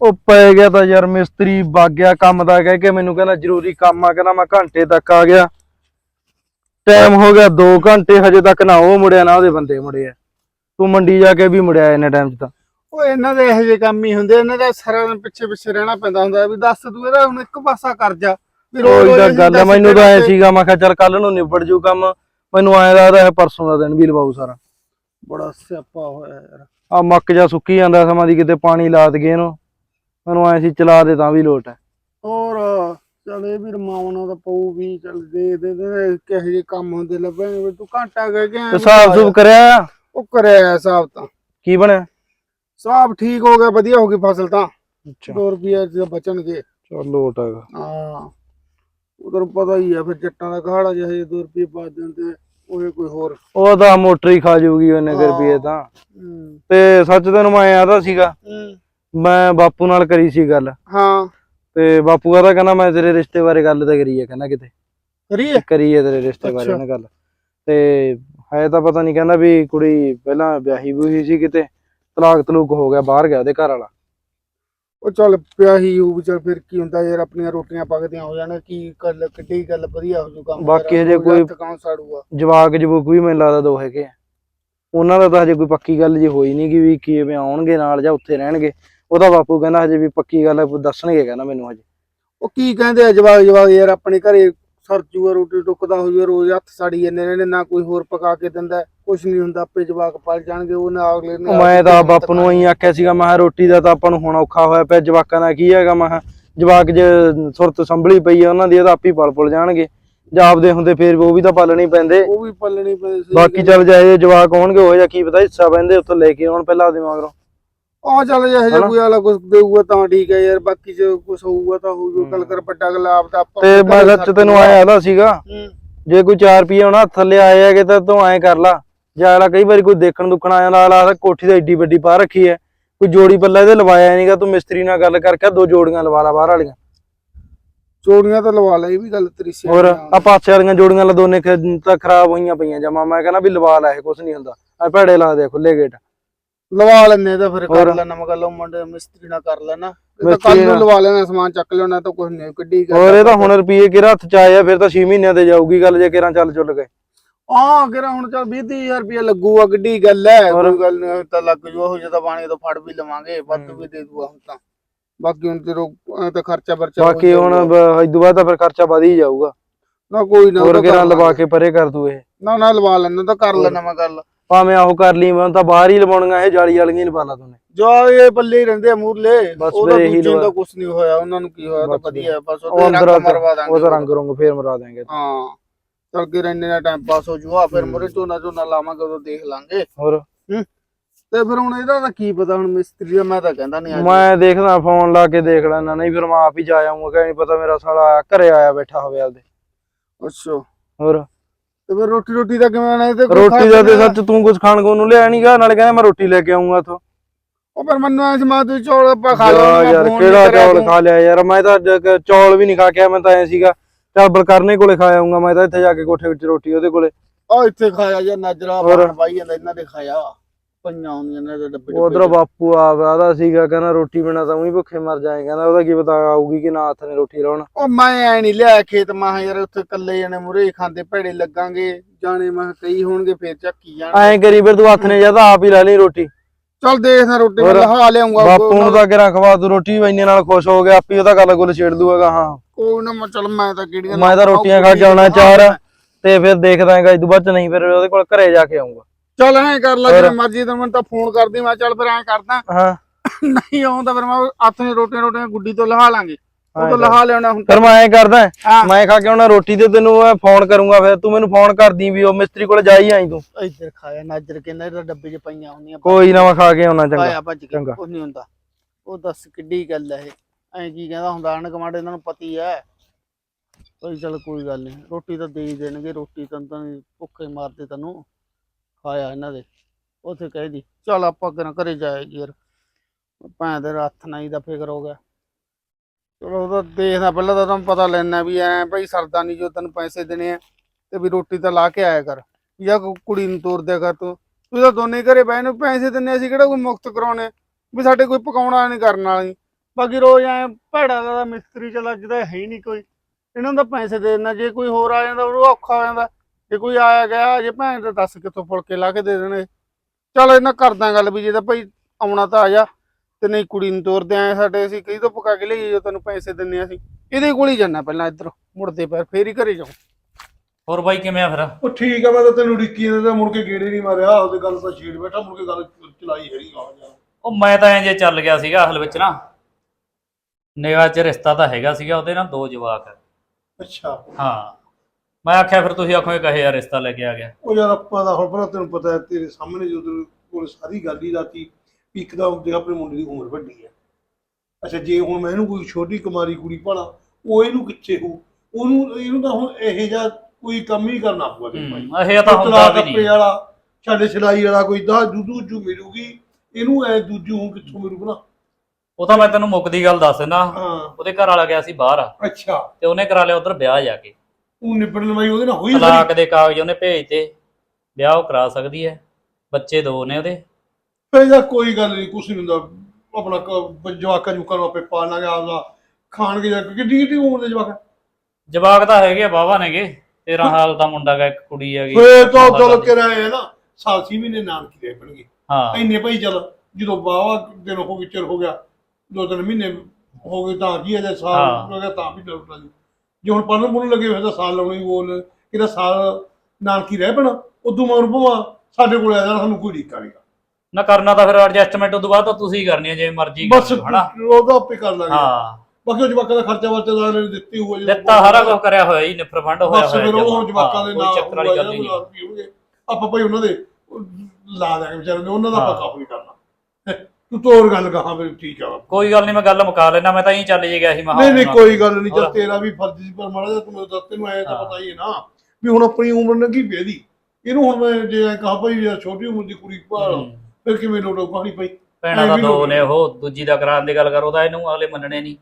ਉਹ ਪੈ ਗਿਆ ਤਾਂ ਯਾਰ ਮਿਸਤਰੀ ਵਗ ਗਿਆ ਕੰਮ ਦਾ ਕਹਿ ਕੇ ਮੈਨੂੰ ਕਹਿੰਦਾ ਜ਼ਰੂਰੀ ਕੰਮ ਆ ਕਹਿੰਦਾ ਮੈਂ ਘੰਟੇ ਤੱਕ ਆ ਗਿਆ। ਟਾਈਮ ਹੋ ਗਿਆ 2 ਘੰਟੇ ਹਜੇ ਤੱਕ ਨਾ ਉਹ ਮੁੜਿਆ ਨਾ ਉਹਦੇ ਬੰਦੇ ਮੁੜੇ ਆ ਤੂੰ ਮੰਡੀ ਜਾ ਕੇ ਵੀ ਮੁੜਿਆ ਇੰਨੇ ਟਾਈਮ 'ਚ ਤਾਂ। ਉਹ ਇਹਨਾਂ ਦੇ ਇਹੋ ਜਿਹੇ ਕੰਮ ਹੀ ਹੁੰਦੇ ਇਹਨਾਂ ਦਾ ਸਾਰਾ ਦਿਨ ਪਿੱਛੇ ਪਿੱਛੇ ਰਹਿਣਾ ਪੈਂਦਾ ਹੁੰਦਾ ਵੀ ਦੱਸ ਤੂੰ ਇਹਦਾ ਹੁਣ ਇੱਕ ਪਾਸਾ ਕਰ ਜਾ। ਵੀ ਰੋਜ਼ ਰੋਜ਼ ਗੱਲ ਮੈਨੂੰ ਤਾਂ ਐ ਸੀਗਾ ਮੈਂ ਕਿਹਾ ਚੱਲ ਕੱਲ ਨੂੰ ਨਿਬੜ ਜੂ ਕੰਮ ਮੈਨੂੰ ਐਂ ਲੱਗਦਾ ਇਹ ਪਰਸੋਂ ਦਾ ਦਿਨ ਵੀ ਲਵਾਉ ਸਾਰਾ। ਬੜਾ ਸਿਆਪਾ ਹੋਇਆ ਯਾਰ। ਆ ਮੱਕ ਜਾ ਸੁੱਕੀ ਜਾਂਦਾ ਸਮਾਂ ਦੀ ਕਿਤੇ ਪਾਣੀ ਲਾ ਦਗੇ ਇਹਨੂੰ। ਮੈਨੂੰ ਐ ਸੀ ਚਲਾ ਦੇ ਤਾਂ ਵੀ ਲੋਟ ਹੈ। ਹੋਰ ਚੱਲ ਇਹ ਵੀ ਰਮਾਉਣਾ ਤਾਂ ਪਊ ਵੀ ਚੱਲ ਦੇ ਦੇ ਦੇ ਕਿਹੋ ਜਿਹੇ ਕੰਮ ਹੁੰਦੇ ਲੱਭੇ ਵੀ ਤੂੰ ਘੰਟਾ ਕਹਿ ਕੇ ਆਇਆ ਤੇ ਆਇਆ। ਸੂਫ ਕਰਿਆ ਉਹ ਕਰਿਆ ਹਿਸਾਬ ਤਾਂ। ਕੀ ਬਣਿਆ? ਹਿਸਾਬ ਠੀਕ ਹੋ ਗਿਆ ਵਧੀਆ ਹੋ ਗਈ ਫਸਲ ਤਾਂ। ਅੱਛਾ। 2 ਰੁਪਏ ਜੇ ਬਚਣਗੇ। ਚਲ ਲੋਟ ਹੈਗਾ। ਹਾਂ। ਉਧਰ ਪਤਾ ਹੀ ਆ ਫਿਰ ਜੱਟਾਂ ਦਾ ਘਾੜਾ ਜਿਹੇ 2 ਰੁਪਏ ਪਾ ਦਿੰਦੇ ਉਹ ਕੋਈ ਹੋਰ। ਉਹ ਤਾਂ ਮੋਟਰ ਹੀ ਖਾ ਜਾਊਗੀ ਉਹਨੇ ਇਹ ਤਾਂ। ਹੂੰ। ਤੇ ਸੱਚ ਤੈਨੂੰ ਮੈਂ ਆਦਾ ਸੀਗਾ। ਹੂੰ। ਮੈਂ ਬਾਪੂ ਨਾਲ ਕਰੀ ਸੀ ਗੱਲ। ਹਾਂ। ਤੇ ਬਾਪੂ ਆਦਾ ਕਹਿੰਦਾ ਮੈਂ ਤੇਰੇ ਰਿਸ਼ਤੇ ਬਾਰੇ ਗੱਲ ਤਾਂ ਕਰੀ ਹੈ ਕਹਿੰਦਾ ਕਿਤੇ। ਕਰੀਏ ਕਰੀ ਹੈ ਤੇਰੇ ਰਿਸ਼ਤੇ ਬਾਰੇ। ਉਹਨੇ ਗੱਲ। ਤੇ ਹੈ ਤਾਂ ਪਤਾ ਨਹੀਂ ਕਹਿੰਦਾ ਵੀ ਕੁੜੀ ਪਹਿਲਾਂ ਵਿਆਹੀ ਬੂਹੀ ਸੀ ਕਿਤੇ ਤਲਾਕ ਤਲੂਕ ਹੋ ਗਿਆ ਬਾਹਰ ਗਿਆ ਉਹਦੇ ਘਰ ਵਾਲਾ। ਉਹ ਚੱਲ ਪਿਆ ਹੀ ਉਹ ਚੱਲ ਫਿਰ ਕੀ ਹੁੰਦਾ ਯਾਰ ਆਪਣੀਆਂ ਰੋਟੀਆਂ ਪੱਕਦੀਆਂ ਹੋ ਜਾਣ ਕੀ ਗੱਲ ਕਿੱਡੀ ਗੱਲ ਵਧੀਆ ਹੋ ਜੂ ਕੰਮ ਬਾਕੀ ਹਜੇ ਕੋਈ- ਹੱਥ ਕੌਣ ਸਾੜੂਗਾ? ਜਵਾਕ ਜਵੂਕ ਵੀ ਮੈਨੂੰ ਲੱਗਦਾ ਦੋ ਹੈਗੇ ਆ। ਉਹਨਾਂ ਦਾ ਤਾਂ ਹਜੇ ਕੋਈ ਪੱਕੀ ਗੱਲ ਜੀ ਹੋਈ ਨਹੀਂ ਕਿ ਵੀ ਕਿਵੇਂ ਆਉਣਗੇ ਨਾਲ ਜਾਂ ਉੱਥੇ ਰਹਿਣਗੇ। ਉਹਦਾ ਬਾਪੂ ਕਹਿੰਦਾ ਹਜੇ ਵੀ ਪੱਕੀ ਗੱਲ ਦੱਸਣਗੇ ਕਹਿੰਦਾ ਮੈਨੂੰ ਹਜੇ। ਉਹ ਕੀ ਕਹਿੰਦੇ ਆ ਜਵਾਕ ਜਵਾਕ ਯਾਰ ਆਪਣੇ ਘਰੇ ਸਰਜੂਆ ਰੋਟੀ ਟੁੱਕਦਾ ਹੋ ਜਾਊ ਰੋਜ਼ ਹੱਥ ਸਾੜੀ ਜਾਂਦੇ ਨੇ ਨਾ ਕੋਈ ਹੋਰ ਪਕਾ ਕੇ ਦਿੰਦਾ ਕੁਛ ਨਹੀਂ ਹੁੰਦਾ ਆਪੇ ਜਵਾਕ ਪਲ ਜਾਣਗੇ ਉਹ ਨਾ ਅਗਲੇ ਨੇ ਮੈਂ ਤਾਂ ਬਾਪੂ ਨੂੰ ਐਂ ਆਖਿਆ ਸੀਗਾ ਮੈਂ ਰੋਟੀ ਦਾ ਤਾਂ ਆਪਾਂ ਨੂੰ ਹੁਣ ਔਖਾ ਹੋਇਆ ਪਿਆ ਜਵਾਕਾਂ ਦਾ ਕੀ ਹੈਗਾ ਮੈਂ ਜਵਾਕ ਜੇ ਸੁਰਤ ਸੰਭਲੀ ਪਈ ਆ ਉਹਨਾਂ ਦੀ ਉਹਦਾ ਆਪੀ ਪਲ ਪੁਲ ਜਾਣਗੇ। ਜਾਂ ਆਪਦੇ ਹੁੰਦੇ ਫੇਰ ਉਹ ਵੀ ਤਾਂ ਪਾਲਣੇ ਹੀ ਪੈਂਦੇ। ਉਹ ਵੀ ਪੱਲਣੀ ਸੀ। ਬਾਕੀ ਚੱਲ ਜਾਏ ਜਵਾਕ ਹੋਣਗੇ ਉਹ ਜਾਂ ਕੀ ਪਤਾ ਹਿੱਸਾ ਪੈਂਦੇ ਉੱਥੋਂ ਲੈ ਕੇ ਆਉਣ ਪਹਿਲਾਂ ਆਪਦੇ ਮਗਰੋਂ। ਆ ਚੱਲ ਜੇ ਹਜੇ? ਕੋਈ ਵਾਲਾ ਕੁਝ ਦੇਊਗਾ ਤਾਂ ਠੀਕ ਹੈ ਯਾਰ ਬਾਕੀ ਜੇ ਕੁਝ ਹੋਊਗਾ ਤਾਂ ਹੋਊਗਾ। ਗੱਲ ਕਰ ਵੱਡਾ ਅਗਲਾ ਆਪ ਦਾ ਆਪਾਂ ਤੇ ਮੈਂ ਸੱਚ ਤੈਨੂੰ ਆਇਆ ਆਦਾ ਸੀਗਾ। ਜੇ ਕੋਈ 4 ਰੁਪਏ ਹੱਥ ਥੱਲੇ ਆਏ ਹੈਗੇ ਤਾਂ ਤੂੰ ਐਂ ਕਰ ਲਾ। ਜਾਂ ਅਗਲਾ ਕਈ ਵਾਰੀ ਕੋਈ ਦੇਖਣ ਦੁੱਖਣ ਆ ਜਾਂਦਾ ਅਗਲਾ ਆਖਦਾ ਕੋਠੀ ਤਾਂ ਏਡੀ ਵੱਡੀ ਪਾ ਰੱਖੀ ਹੈ। ਕੋਈ ਜੋੜੀ ਪੱਲਾ ਇਹਦੇ ਲਵਾਇਆ ਨਹੀਂਗਾ ਤੂੰ ਮਿਸਤਰੀ ਨਾਲ ਗੱਲ ਕਰਕੇ ਦੋ ਜੋੜੀਆਂ ਲਵਾ ਲਾ ਬਾਹਰ ਵਾਲੀਆਂ। ਚੋੜੀਆਂ ਤਾਂ ਲਵਾ ਲੈ ਇਹ ਵੀ ਗੱਲ ਤੇਰੀ ਸਿਆਣੀ ਹੋਰ ਆ। ਪਾਸੇ ਵਾਲੀਆਂ ਜੋੜੀਆਂ ਲਾ ਦੋਨੇ ਤਾਂ ਖਰਾਬ ਹੋਈਆਂ ਪਈਆਂ ਜਮਾ। ਮੈਂ ਕਹਿੰਦਾ ਵੀ ਲਵਾ ਲੈ ਇਹ ਕੁਛ ਨਹੀਂ ਹੁੰਦਾ। ਆ ਭੈੜੇ ਲਾ ਦੇ ਖੁੱਲੇ ਗੇਟ ਲਵਾ ਲੈਨੇ ਤਾਂ ਫਿਰ ਕਰ ਹੋਰ? ਲੈਣਾ ਮੈਂ ਮੁੰਡੇ ਮਿਸਤਰੀ ਨਾਲ ਕਰ ਲੈਣਾ ਇਹ ਤਾਂ ਮਿਸਤਰੀ ਕੱਲ ਨੂੰ ਨਾਲ। ਲਵਾ ਲੈਣਾ ਸਮਾਨ ਚੱਕ ਲੈਣਾ ਤਾਂ ਕੁਝ ਨਹੀਂ ਕਿੱਡੀ ਗੱਲ ਹੋਰ। ਇਹ ਤਾਂ ਹੁਣ ਰੁਪਏ ਕਿਹੜਾ ਹੱਥ ਚ ਆਇਆ ਫਿਰ ਤਾਂ 6 ਮਹੀਨਿਆਂ ਤੇ ਜਾਊਗੀ ਗੱਲ ਜੇ ਕਿਰਾਂ ਚੱਲ ਚੁੱਲ ਗਏ ਹਾਂ ਕਿਰਾ ਹੁਣ ਚੱਲ 20000 ਰੁਪਏ ਲੱਗੂਗਾ ਕਿੱਡੀ ਗੱਲ ਹੋਰ? ਕੋਈ ਗੱਲ ਨਹੀਂ ਤਾਂ ਲੱਗ ਜੂ ਉਹ ਜਦੋਂ ਪਾਣੀ ਤੋਂ ਫੜ ਵੀ ਲਵਾਂਗੇ ਵੱਧ ਵੀ ਦੇ ਦੂਗਾ ਹੁਣ ਤਾਂ ਬਾਕੀ ਹੁਣ ਤੇਰੋ ਐਂ ਤਾਂ ਖਰਚਾ ਵਰਚਾ ਬਾਕੀ ਹੁਣ ਜਾਊਗਾ। ਇਦੋਂ ਬਾਅਦ ਤਾਂ ਫਿਰ ਖਰਚਾ ਵਧ ਹੀ ਜਾਊਗਾ ਨਾ ਕੋਈ ਨਾ ਉਹ ਹੋਰ ਤਾਂ ਕਰ ਲਵਾ। ਕੇ ਪਰੇ ਕਰ ਦੂ ਇਹ ਨਾ ਨਾ ਲਵਾ ਲੈਣਾ ਤਾਂ ਕਰ? ਲੈਣਾ ਮੈਂ ਗੱਲ ਭਾਵੇਂ ਆਹੋ ਕਰ ਲਈ ਮੈਂ ਤਾਂ ਬਾਹਰ ਹੀ ਲਵਾਉਣੀਆਂ ਇਹ ਜਾਲੀ ਵਾਲੀਆਂ ਹੀ ਲਵਾ ਲਾ ਤੂੰ ਜੋ ਇਹ ਬੱਲੇ ਹੀ ਰਹਿੰਦੇ ਆ ਮੂਰਲੇ ਬਸ ਉਹਦਾ ਫਿਰ ਇਹੀ ਦੂਜੇ ਨੂੰ ਲਵਾ- ਤਾਂ ਕੁਝ ਨਹੀਂ ਹੋਇਆ ਉਹਨਾਂ ਨੂੰ ਕੀ ਹੋਇਆ ਤਾਂ ਬਸ ਵਧੀਆ ਬਸ ਉਹ ਉਹਦੇ ਅੰਦਰ ਰੰਗ ਮਰਵਾ ਦਾਂਗੇ ਉਹ ਤਾਂ ਰੰਗ ਰੰਗ ਫੇਰ ਮਰਾ ਦੇਂਗੇ ਹਾਂ ਚੱਲ ਕੇ ਰਹਿਣੇ ਦਾ ਟਾਈਮ ਪਾਸ ਹੋ ਜੂਗਾ ਫਿਰ। ਮੁਰੇ ਝੋਨਾ ਝੋਨਾ ਲਾਵਾਂਗੇ ਉਦੋਂ ਦੇਖ ਲਾਂਗੇ। ਹੋਰ? ਤੇ ਫਿਰ ਹੁਣ ਇਹਦਾ ਤਾਂ ਕੀ ਪਤਾ ਹੁਣ ਮਿਸਤਰੀ ਦਾ ਮੈਂ ਤਾਂ ਕਹਿੰਦਾ ਨਹੀਂ ਅੱਜ। ਮੈਂ ਦੇਖਦਾ ਫੋਨ ਲਾ ਕੇ ਦੇਖ ਲੈਣਾ ਨਹੀਂ ਫਿਰ ਮੈਂ ਆਪ ਹੀ ਜਾ ਆਉਂਗਾ ਕਿ ਨਹੀਂ ਪਤਾ ਮੇਰਾ ਸਾਲਾ ਆਇਆ ਘਰੇ ਆਇਆ ਬੈਠਾ ਹੋਵੇ ਆਪਦੇ। ਅੱਛਾ। ਹੋਰ? ਤੇ ਫਿਰ ਰੋਟੀ ਰੋਟੀ ਦਾ ਕਿਵੇਂ ਆਣਾ? ਤੇ ਰੋਟੀ ਦਾ ਤੇ? ਸੱਚ ਤੂੰ ਕੁਝ ਖਾਣ ਕੋ ਨੂੰ ਲਿਆ ਨਹੀਂਗਾ ਨਾਲੇ ਕਹਿੰਦਾ ਮੈਂ ਰੋਟੀ ਲੈ ਕੇ ਆਉਂਗਾ ਤੋਂ ਉਹ ਫਿਰ ਮੈਨੂੰ ਐ ਸਮਾਂ ਤੂੰ ਚੌਲ ਆਪਾਂ ਖਾ ਲਵਾਂਗੇ ਯਾਰ ਕਿਹੜਾ ਚੌਲ ਖਾ ਲਿਆ ਯਾਰ? ਮੈਂ ਤਾਂ ਚੌਲ ਵੀ ਨਹੀਂ ਖਾ ਕੇ ਮੈਂ ਤਾਂ ਐ ਸੀਗਾ ਚੱਲ ਬਲਕਰਨੇ ਕੋਲੇ ਖਾ ਆਉਂਗਾ ਮੈਂ ਤਾਂ ਇੱਥੇ ਜਾ ਕੇ ਕੋਠੇ ਵਿੱਚ ਰੋਟੀ ਉਹਦੇ ਕੋਲੇ। ਆ ਇੱਥੇ ਖਾਇਆ ਜਾਂ ਨਜਰਾ ਬਾਈ ਜਾਂਦਾ ਇਹਨਾਂ ਦੇ ਖਾਇਆ। ਪਈਆਂ ਹੁੰਦੀਆਂ ਨੇ ਇਹਦੇ ਡੱਬੇ ਉਧਰ ਬਾਪੂ ਆ ਆਦਾ ਸੀਗਾ ਕਹਿੰਦਾ ਰੋਟੀ ਬਿਨਾ ਤਾਂ ਉਹੀ ਭੁੱਖੇ ਮਰ ਜਾਏ ਕਹਿੰਦਾ ਉਹਦਾ ਕੀ ਪਤਾ ਆਊਗੀ ਕਿ ਨਾ ਹੱਥ ਨੇ ਰੋਟੀ ਲਾਉਣ। ਉਹ ਮੈਂ ਐ ਨਹੀਂ ਲਿਆ ਖੇਤ ਮਾਹ ਯਾਰ ਉੱਥੇ ਇਕੱਲੇ ਜਣੇ ਮੁਰੇ ਖਾਂਦੇ ਭੇੜੇ ਲੱਗਾਂਗੇ ਜਾਣੇ ਮੈਂ ਕਈ ਹੋਣਗੇ ਫੇਰ ਚੱਕੀ ਜਾਣ ਐਂ ਕਰੀ ਫਿਰ ਤੂੰ ਹੱਥ ਨੇ ਜਾਂ ਤਾਂ ਆਪ ਹੀ ਲੈ ਲਈ ਰੋਟੀ। ਚੱਲ ਦੇਖਦਾ ਰੋਟੀ ਮੈਂ? ਲਹਾ ਲਿਆਉਂਗਾ ਬਾਪੂ ਨੂੰ ਤਾਂ ਕਿਹੜਾ ਖਵਾ ਤੂੰ ਰੋਟੀ ਇੰਨੇ ਨਾਲ ਖੁਸ਼ ਹੋ ਗਿਆ ਆਪੀ ਉਹਦਾ ਗੱਲ ਗੁੱਲ ਛੇੜ ਦੂਗਾ ਹਾਂ। ਕੋਈ ਨਾ ਮੈਂ ਚੱਲ ਮੈਂ ਤਾਂ ਕਿਹੜੀਆਂ ਮੈਂ ਤਾਂ ਰੋਟੀਆਂ ਖਾ ਕੇ ਆਉਣਾ ਚਾਰ ਤੇ ਫਿਰ ਦੇਖਦਾ ਹੈਗਾ ਇਦੋਂ ਬਾਅਦ ਚ ਨਹੀਂ ਫਿਰ ਉਹਦੇ ਕੋਲ ਘਰੇ ਜਾ ਕੇ ਆਉਂਗਾ ਚੱਲ ਐਂ ਕਰ ਲੈ? ਜੇ ਮਰਜ਼ੀ ਤਾਂ ਮੈਨੂੰ ਤਾਂ ਫੋਨ ਕਰਦੀ ਮੈਂ ਚੱਲ ਫਿਰ ਐਂ ਕਰਦਾ। ਹਾਂ। ਨਹੀਂ ਆਉਂਦਾ ਫਿਰ ਮੈਂ ਹੱਥ ਨੇ ਰੋਟੀਆਂ ਰੋਟੀਆਂ ਗੁੱਡੀ ਤੋਂ ਲਹਾ ਲਾਂਗੇ। ਉਹ ਤੋਂ। ਲਹਾ ਲਿਆਉਣਾ ਹੁਣ ਫਿਰ ਮੈਂ ਐਂ ਕਰਦਾ। ਮੈਂ ਖਾ ਕੇ ਆਉਣਾ ਰੋਟੀ ਤੇ ਤੈਨੂੰ ਫੋਨ ਕਰੂੰਗਾ ਫਿਰ। ਤੂੰ ਮੈਨੂੰ ਫੋਨ ਕਰਦੀ ਵੀ ਉਹ ਮਿਸਤਰੀ ਕੋਲ ਜਾਈ ਆਈ ਤੂੰ। ਇੱਧਰ ਖਾਇਆ ਨਾਜਰ ਕਹਿੰਦਾ ਇਹਦਾ ਡੱਬੇ 'ਚ ਪਈਆਂ ਹੁੰਦੀਆਂ। ਕੋਈ ਨਾ ਮੈਂ ਖਾ ਕੇ ਆਉਣਾ ਚੰਗਾ। ਖਾਇਆ ਭੱਜ ਕੇ ਚੰਗਾ। ਕੁਝ ਨਹੀਂ ਹੁੰਦਾ। ਉਹ ਦੱਸ ਕਿੱਡੀ ਗੱਲ ਹੈ ਇਹ। ਐਂ ਕੀ ਕਹਿੰਦਾ ਹੁੰਦਾ ਆਣ ਕਮਾਂਡ ਇਹਨਾਂ ਨੂੰ ਪਤੀ ਹੈ ਕੋਈ ਚੱਲ ਕੋਈ ਗੱਲ ਨਹੀਂ ਰੋਟੀ ਤਾਂ ਦੇ ਹੀ ਦੇਣਗੇ ਰੋਟੀ ਤਾਂ ਤਾਂ ਭੁੱਖੇ ਮਾਰਦੇ ਤੈਨੂੰ। ਆਇਆ ਇਹਨਾਂ ਦੇ, ਉੱਥੇ ਕਹਿ ਦੀ ਚੱਲ ਆਪਾਂ ਕਿਹਨਾਂ ਘਰੇ ਜਾਏਗੀ ਯਾਰ। ਭੈਣ ਦੇ ਹੱਥ ਨਹੀਂ ਦਾ ਫਿਕਰ ਹੋ ਗਿਆ। ਚਲੋ ਉਹਦਾ ਦੇਖਦਾ, ਪਹਿਲਾਂ ਤਾਂ ਤੁਹਾਨੂੰ ਪਤਾ ਲੈਣਾ ਵੀ ਐ ਭਾਈ ਸਰਦਾ ਨਹੀਂ ਜੋ ਤੈਨੂੰ ਪੈਸੇ ਦੇਣੇ ਆ, ਤੇ ਵੀ ਰੋਟੀ ਤਾਂ ਲਾ ਕੇ ਆਇਆ ਕਰ। ਜਾਂ ਕੁੜੀ ਨੂੰ ਤੋਰ ਦਿਆ ਕਰ ਤੂੰ। ਤੂੰ ਤਾਂ ਦੋਨੇ ਘਰੇ ਬਹਿ ਨੂੰ ਪੈਸੇ ਦਿੰਨੇ ਅਸੀਂ ਕਿਹੜਾ ਕੋਈ ਮੁਫਤ ਕਰਾਉਣੇ ਵੀ ਸਾਡੇ ਕੋਈ ਪਕਾਉਣਾ ਨਹੀਂ ਕਰਨ ਵਾਲੀ। ਬਾਕੀ ਰੋਜ਼ ਐ ਭੈੜਾ ਦਾ ਮਿਸਤਰੀ ਚਲਾ ਜਿਹਦਾ ਦਾ ਹੈ ਹੀ ਨਹੀਂ ਕੋਈ। ਇਹਨਾਂ ਦਾ ਪੈਸੇ ਦੇ ਦੇਣਾ ਜੇ ਕੋਈ ਹੋਰ ਆ ਜਾਂਦਾ ਉਹ ਔਖਾ ਹੋ ਜਾਂਦਾ। ਜੇ ਕੋਈ ਆਇਆ ਗਿਆ ਜੇ ਭੈਣ ਤਾਂ ਦੱਸ ਕਿੱਥੋਂ ਫੁਲਕੇ ਲਾ ਕੇ ਦੇ ਦੇਣੇ। ਚੱਲ ਇਹਨਾਂ ਕਰਦਾ ਗੱਲ ਵੀ ਜੇ ਤਾਂ ਭਾਈ ਆਉਣਾ ਤਾਂ ਆ ਜਾ ਤੇ ਨਹੀਂ ਕੁੜੀ ਨੂੰ ਤੋਰਦੇ ਆਏ ਸਾਡੇ ਅਸੀਂ ਕਈ ਤੋਂ ਪਕਾ ਕੇ ਲਈ ਜੋ ਤੈਨੂੰ ਪੈਸੇ ਦਿੰਨੇ ਆ ਅਸੀਂ। ਇਹਦੇ ਕੋਲ ਹੀ ਜਾਣਾ ਪਹਿਲਾਂ ਇੱਧਰ ਮੁੜਦੇ ਪੈਰ ਫੇਰ ਹੀ ਘਰੇ ਜਾਓ ਹੋਰ ਬਾਈ ਕਿਵੇਂ ਆ ਫਿਰ? ਉਹ ਠੀਕ ਆ ਮੈਂ ਤਾਂ ਤੈਨੂੰ ਡਿੱਕੀ ਜਾਂਦਾ ਮੁੜ ਕੇ ਗੇੜੇ ਨਹੀਂ ਮਾਰਿਆ ਉਹਦੇ ਗੱਲ ਤਾਂ ਛੇੜ ਬੈਠਾ ਮੁੜ ਕੇ ਗੱਲ ਚਲਾਈ ਹੈਗੀ ਆ। ਯਾਰ ਉਹ ਮੈਂ ਤਾਂ ਐਂ ਜੇ ਚੱਲ ਗਿਆ ਸੀਗਾ ਅਸਲ ਵਿੱਚ ਨਾ ਨਿਗਾਹ 'ਚ ਰਿਸ਼ਤਾ ਤਾਂ ਹੈਗਾ ਸੀਗਾ ਉਹਦੇ ਨਾਲ ਦੋ ਜਵਾਕ। ਅੱਛਾ। ਹਾਂ। ਮੈਂ ਆਖਿਆ ਫਿਰ ਤੁਸੀਂ ਆਖੋਗੇ ਕਹੇ ਯਾਰ ਰਿਸ਼ਤਾ ਲੈ ਕੇ ਆ ਗਿਆ। ਉਹ ਯਾਰ ਆਪਾਂ ਦਾ ਹੁਣ ਭਰਾ ਤੈਨੂੰ ਪਤਾ ਹੈ ਤੇਰੇ ਸਾਹਮਣੇ ਜਦੋਂ ਕੋਲ ਸਾਰੀ ਗੱਲ ਹੀ ਰਾਤੀ ਵੀ ਇੱਕਦਮ ਦੇਖ ਆਪਣੇ ਮੁੰਡੇ ਦੀ ਉਮਰ ਵੱਡੀ ਹੈ। ਅੱਛਾ ਜੇ ਹੁਣ ਮੈਂ ਇਹਨੂੰ ਕੋਈ ਛੋਟੀ ਕੁਮਾਰੀ ਕੁੜੀ ਭਾਲਾ ਉਹ ਇਹਨੂੰ ਕਿੱਥੇ ਹੋ ਉਹਨੂੰ ਇਹਨੂੰ ਤਾਂ ਹੁਣ ਇਹੋ ਜਿਹਾ ਕੋਈ ਕੰਮ ਹੀ ਕਰਨਾ ਪਊਗਾ ਤੈਨੂੰ ਭਾਈ। ਹੂੰ ਇਹ ਤਾਂ ਹੁੰਦਾ ਵੀ ਕੱਪੜੇ ਨਹੀਂ ਵਾਲਾ ਸਾਡੇ ਸਿਲਾਈ ਵਾਲਾ ਕੋਈ ਦਾ ਦੂਦੂ ਜੂ ਮਿਲੂਗੀ ਇਹਨੂੰ ਐ ਦੂਜੂ ਹੁਣ ਕਿੱਥੋਂ ਮਿਲੂਗਾ ਨਾ ਉਹ ਤਾਂ ਮੈਂ ਤੈਨੂੰ ਮੁੱਕਦੀ ਗੱਲ ਦੱਸ ਦਿੰਦਾ। ਹਾਂ। ਉਹਦੇ ਘਰ ਵਾਲਾ ਗਿਆ ਸੀ ਬਾਹਰ। ਅੱਛਾ। ਤੇ ਉਹਨੇ ਕਰਾ ਲਿਆ ਉਧਰ ਵਿਆਹ ਜਾ ਕੇ। ਉਹ ਨਿਬੜਨ ਵਾਲੀ ਉਹਦੇ ਨਾਲ ਹੋਈ ਤਲਾਕ ਦੇ ਕਾਗਜ਼ ਉਹਨੇ ਭੇਜਤੇ। ਵਿਆਹ ਉਹ ਕਰਾ ਸਕਦੀ ਹੈ। ਬੱਚੇ ਦੋ ਨੇ ਉਹਦੇ। ਯਾਰ ਕੋਈ ਗੱਲ ਨਹੀਂ ਕੁਛ ਨਹੀਂ ਹੁੰਦਾ। ਆਪਣਾ ਕ- ਜਵਾਕਾਂ ਜੁਕਾਂ ਨੂੰ ਆਪੇ ਪਾਲਾਂਗੇ ਆਪਦਾ। ਖਾਣਗੇ ਜਾ ਕੇ ਕਿੱਡੀ ਕਿੱਡੀ ਉਮਰ ਦੇ ਜਵਾਕ ਜਵਾਕ ਤਾਂ ਹੈਗੇ ਆ, ਵਾਹਵਾ ਨੇਗੇ। 13 ਸਾਲ ਦਾ ਮੁੰਡਾ ਗਾ ਇੱਕ ਕੁੜੀ ਹੈਗੀ। ਫੇਰ ਤਾਂ ਚਲ। ਕੇ ਰਹੇ ਆ ਨਾ ਸਾਲ ਛੇ ਮਹੀਨੇ ਨਾਨਕੀ ਰਹੇ ਪਣਗੇ। ਹਾਂ। ਇੰਨੇ ਭਾਈ ਚਲ ਜਦੋਂ ਬਾਵਾ ਦਿਨ ਹੋ ਗਏ ਚਿਰ ਹੋ ਗਿਆ ਦੋ ਤਿੰਨ ਮਹੀਨੇ ਹੋ ਗਏ ਤਾਂ ਕੀ ਅਜੇ ਸਾਲ ਹਾਂ। ਹੋ ਗਿਆ ਤਾਂ ਵੀ ਲੱਗ ਜੇ। ਹੁਣ ਪੜਨ ਪੁੜਨ ਲੱਗੇ ਫਿਰ ਤਾਂ ਸਾਲ ਲਾਉਣੀ ਬੋਲ ਕਿਹਦਾ ਸਾਲ ਨਾਨਕੀ ਰਹਿ ਪੈਣਾ ਉਦੋਂ ਮਗਰ ਭਵਾ ਸਾਡੇ ਕੋਲ ਆ ਜਾਣਾ ਸਾਨੂੰ ਕੋਈ ਢੀਕਾ ਨਹੀਂਗਾ ਨਾ ਕਰਨਾ ਤਾਂ ਫਿਰ ਐਡਜਸਟਮੈਂਟ ਉਦੋਂ ਬਾਅਦ ਤਾਂ ਤੁਸੀਂ ਹੀ ਕਰਨੀ ਹੈ ਜਿਵੇਂ ਮਰਜ਼ੀ ਬਸ ਉਹਦਾ ਆਪੇ ਕਰ ਲਾਂਗੇ। ਹਾਂ। ਬਾਕੀ ਉਹ ਜਵਾਕਾਂ ਦਾ ਖਰਚਾ ਵਰਚਾ ਦਾ ਇਹਨੇ ਦਿੱਤੀ ਹੋਊ ਦਿੱਤਾ ਸਾਰਾ ਕੁਝ ਕਰਿਆ ਹੋਇਆ ਹੀ ਨਿਫਰ ਫੰਡ ਹੋਇਆ ਬਸ ਹੋਇਆ ਫਿਰ ਉਹ। ਜਵਾਕਾਂ ਦੇ ਕੋਈ ਨਾਲ ਚੱਕਰ ਵਾਲੀ ਗੱਲ ਨਹੀਂ ਆਪਾਂ ਭਾਈ ਉਹਨਾਂ ਦੇ ਲਾ ਦਾਂਗੇ ਵਿਚਾਰੇ ਉਹਨਾਂ ਦਾ ਕਾਬੂ ਨਹੀਂ ਕਰਨਾ। ਤੂੰ ਤੋਰ ਗੱਲ ਕਹਾ ਫਿਰ ਠੀਕ ਆ ਕੋਈ ਗੱਲ ਨਹੀਂ ਮੈਂ ਗੱਲ ਮੁਕਾ ਲੈਣਾ ਮੈਂ ਤਾਂ ਇਹੀ ਚੱਲ ਜੇ ਗਿਆ ਸੀ ਮਹਾ ਨਹੀਂ ਨਹੀਂ ਕੋਈ ਗੱਲ ਨਹੀਂ। ਜਦ ਤੇਰਾ ਵੀ ਫਰਜ਼ ਸੀ ਪਰ ਮਾੜਾ ਜਿਹਾ ਤੂੰ ਮੈਨੂੰ ਦੱਸ ਤੈਨੂੰ ਆਇਆ ਤਾਂ। ਪਤਾ ਹੀ ਹੈ ਨਾ ਵੀ ਹੁਣ ਆਪਣੀ ਉਮਰ ਲੰਘੀ ਪਈ ਇਹਨੂੰ ਹੁਣ ਮੈਂ ਜੇ ਐਂ ਕਹਾ ਭਾਈ ਯਾਰ ਛੋਟੀ ਉਮਰ ਦੀ ਕੁੜੀ ਭਾਲ। ਫਿਰ ਕਿਵੇਂ ਲੋਟੋ ਕਹਾਣੀ ਪਈ ਭੈਣਾਂ ਐਂ ਦਾ ਵੀ ਦੋ ਨੇ ਉਹ ਦੂਜੀ ਦਾ ਕਰਾਉਣ ਦੀ ਗੱਲ ਕਰੋ ਤਾਂ ਇਹਨੂੰ ਅਗਲੇ ਮੰਨਣੇ ਨਹੀਂ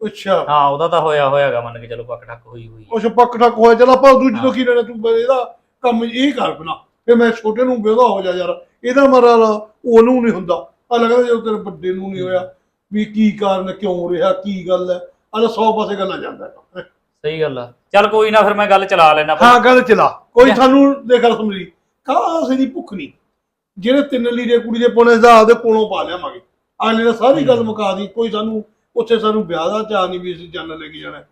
ਅੱਛਾ। ਹਾਂ ਉਹਦਾ ਤਾਂ ਹੋਇਆ ਹੋਇਆਗਾ ਮੰਨ ਕੇ ਚਲੋ ਪੱਕ ਠੱਕ ਹੋਈ ਹੋਈ। ਉਸ ਪੱਕ ਠੱਕ ਹੋਇਆ ਚਲ ਆਪਾਂ ਦੂਜੀ ਤੋਂ। ਕੀ ਲੈਣਾ ਤੂੰ ਇਹਦਾ ਕੰਮ ਇਹ ਕਰ ਬਣਾ। ਫਿਰ ਮੈਂ ਛੋਟੇ ਨੂੰ ਵਿਆਹਦਾ ਹੋ ਜਾ ਯਾਰ। ਇਹਦਾ ਮਰਾ ਉਹਨੂੰ ਨਹੀਂ ਹੁੰਦਾ। ਆ ਲੱਗਦਾ ਜਦੋਂ ਤੇਰੇ ਵੱਡੇ ਨੂੰ ਨਹੀਂ ਹੋਇਆ ਵੀ ਕੀ ਕਾਰਨ ਕਿਉਂ ਰਿਹਾ ਕੀ ਗੱਲ ਹੈ। ਅਲਾ 100 ਪਾਸੇ ਗੱਲਾਂ ਜਾਂਦਾ ਸਹੀ ਗੱਲ ਆ। ਚੱਲ ਕੋਈ ਨਾ ਫਿਰ ਮੈਂ ਗੱਲ ਚਲਾ ਲੈਣਾ ਹਾਂ ਗੱਲ ਚਲਾ। ਕੋਈ। ਸਾਨੂੰ ਦੇਖ ਗੱਲ ਲਈ। ਕਾਸੇ ਦੀ ਭੁੱਖ ਨਹੀਂ। ਜਿਹੜੇ ਤਿੰਨ ਲੀੜੇ ਕੁੜੀ ਦੇ ਪਾਉਣੇ ਦਾ ਆਪਦੇ ਕੋਲੋਂ ਪਾ ਲਿਆਵਾਂਗੇ। ਅਗਲੇ ਨੇ ਸਾਰੀ ਗੱਲ ਮੁਕਾ ਦੀ ਕੋਈ ਸਾਨੂੰ ਉੱਥੇ ਸਾਨੂੰ ਵਿਆਹ ਦਾ ਚਾਹ ਨਹੀਂ ਵੀ ਅਸੀਂ ਜੰਨ ਲੈ ਕੇ ਜਾਣਾ।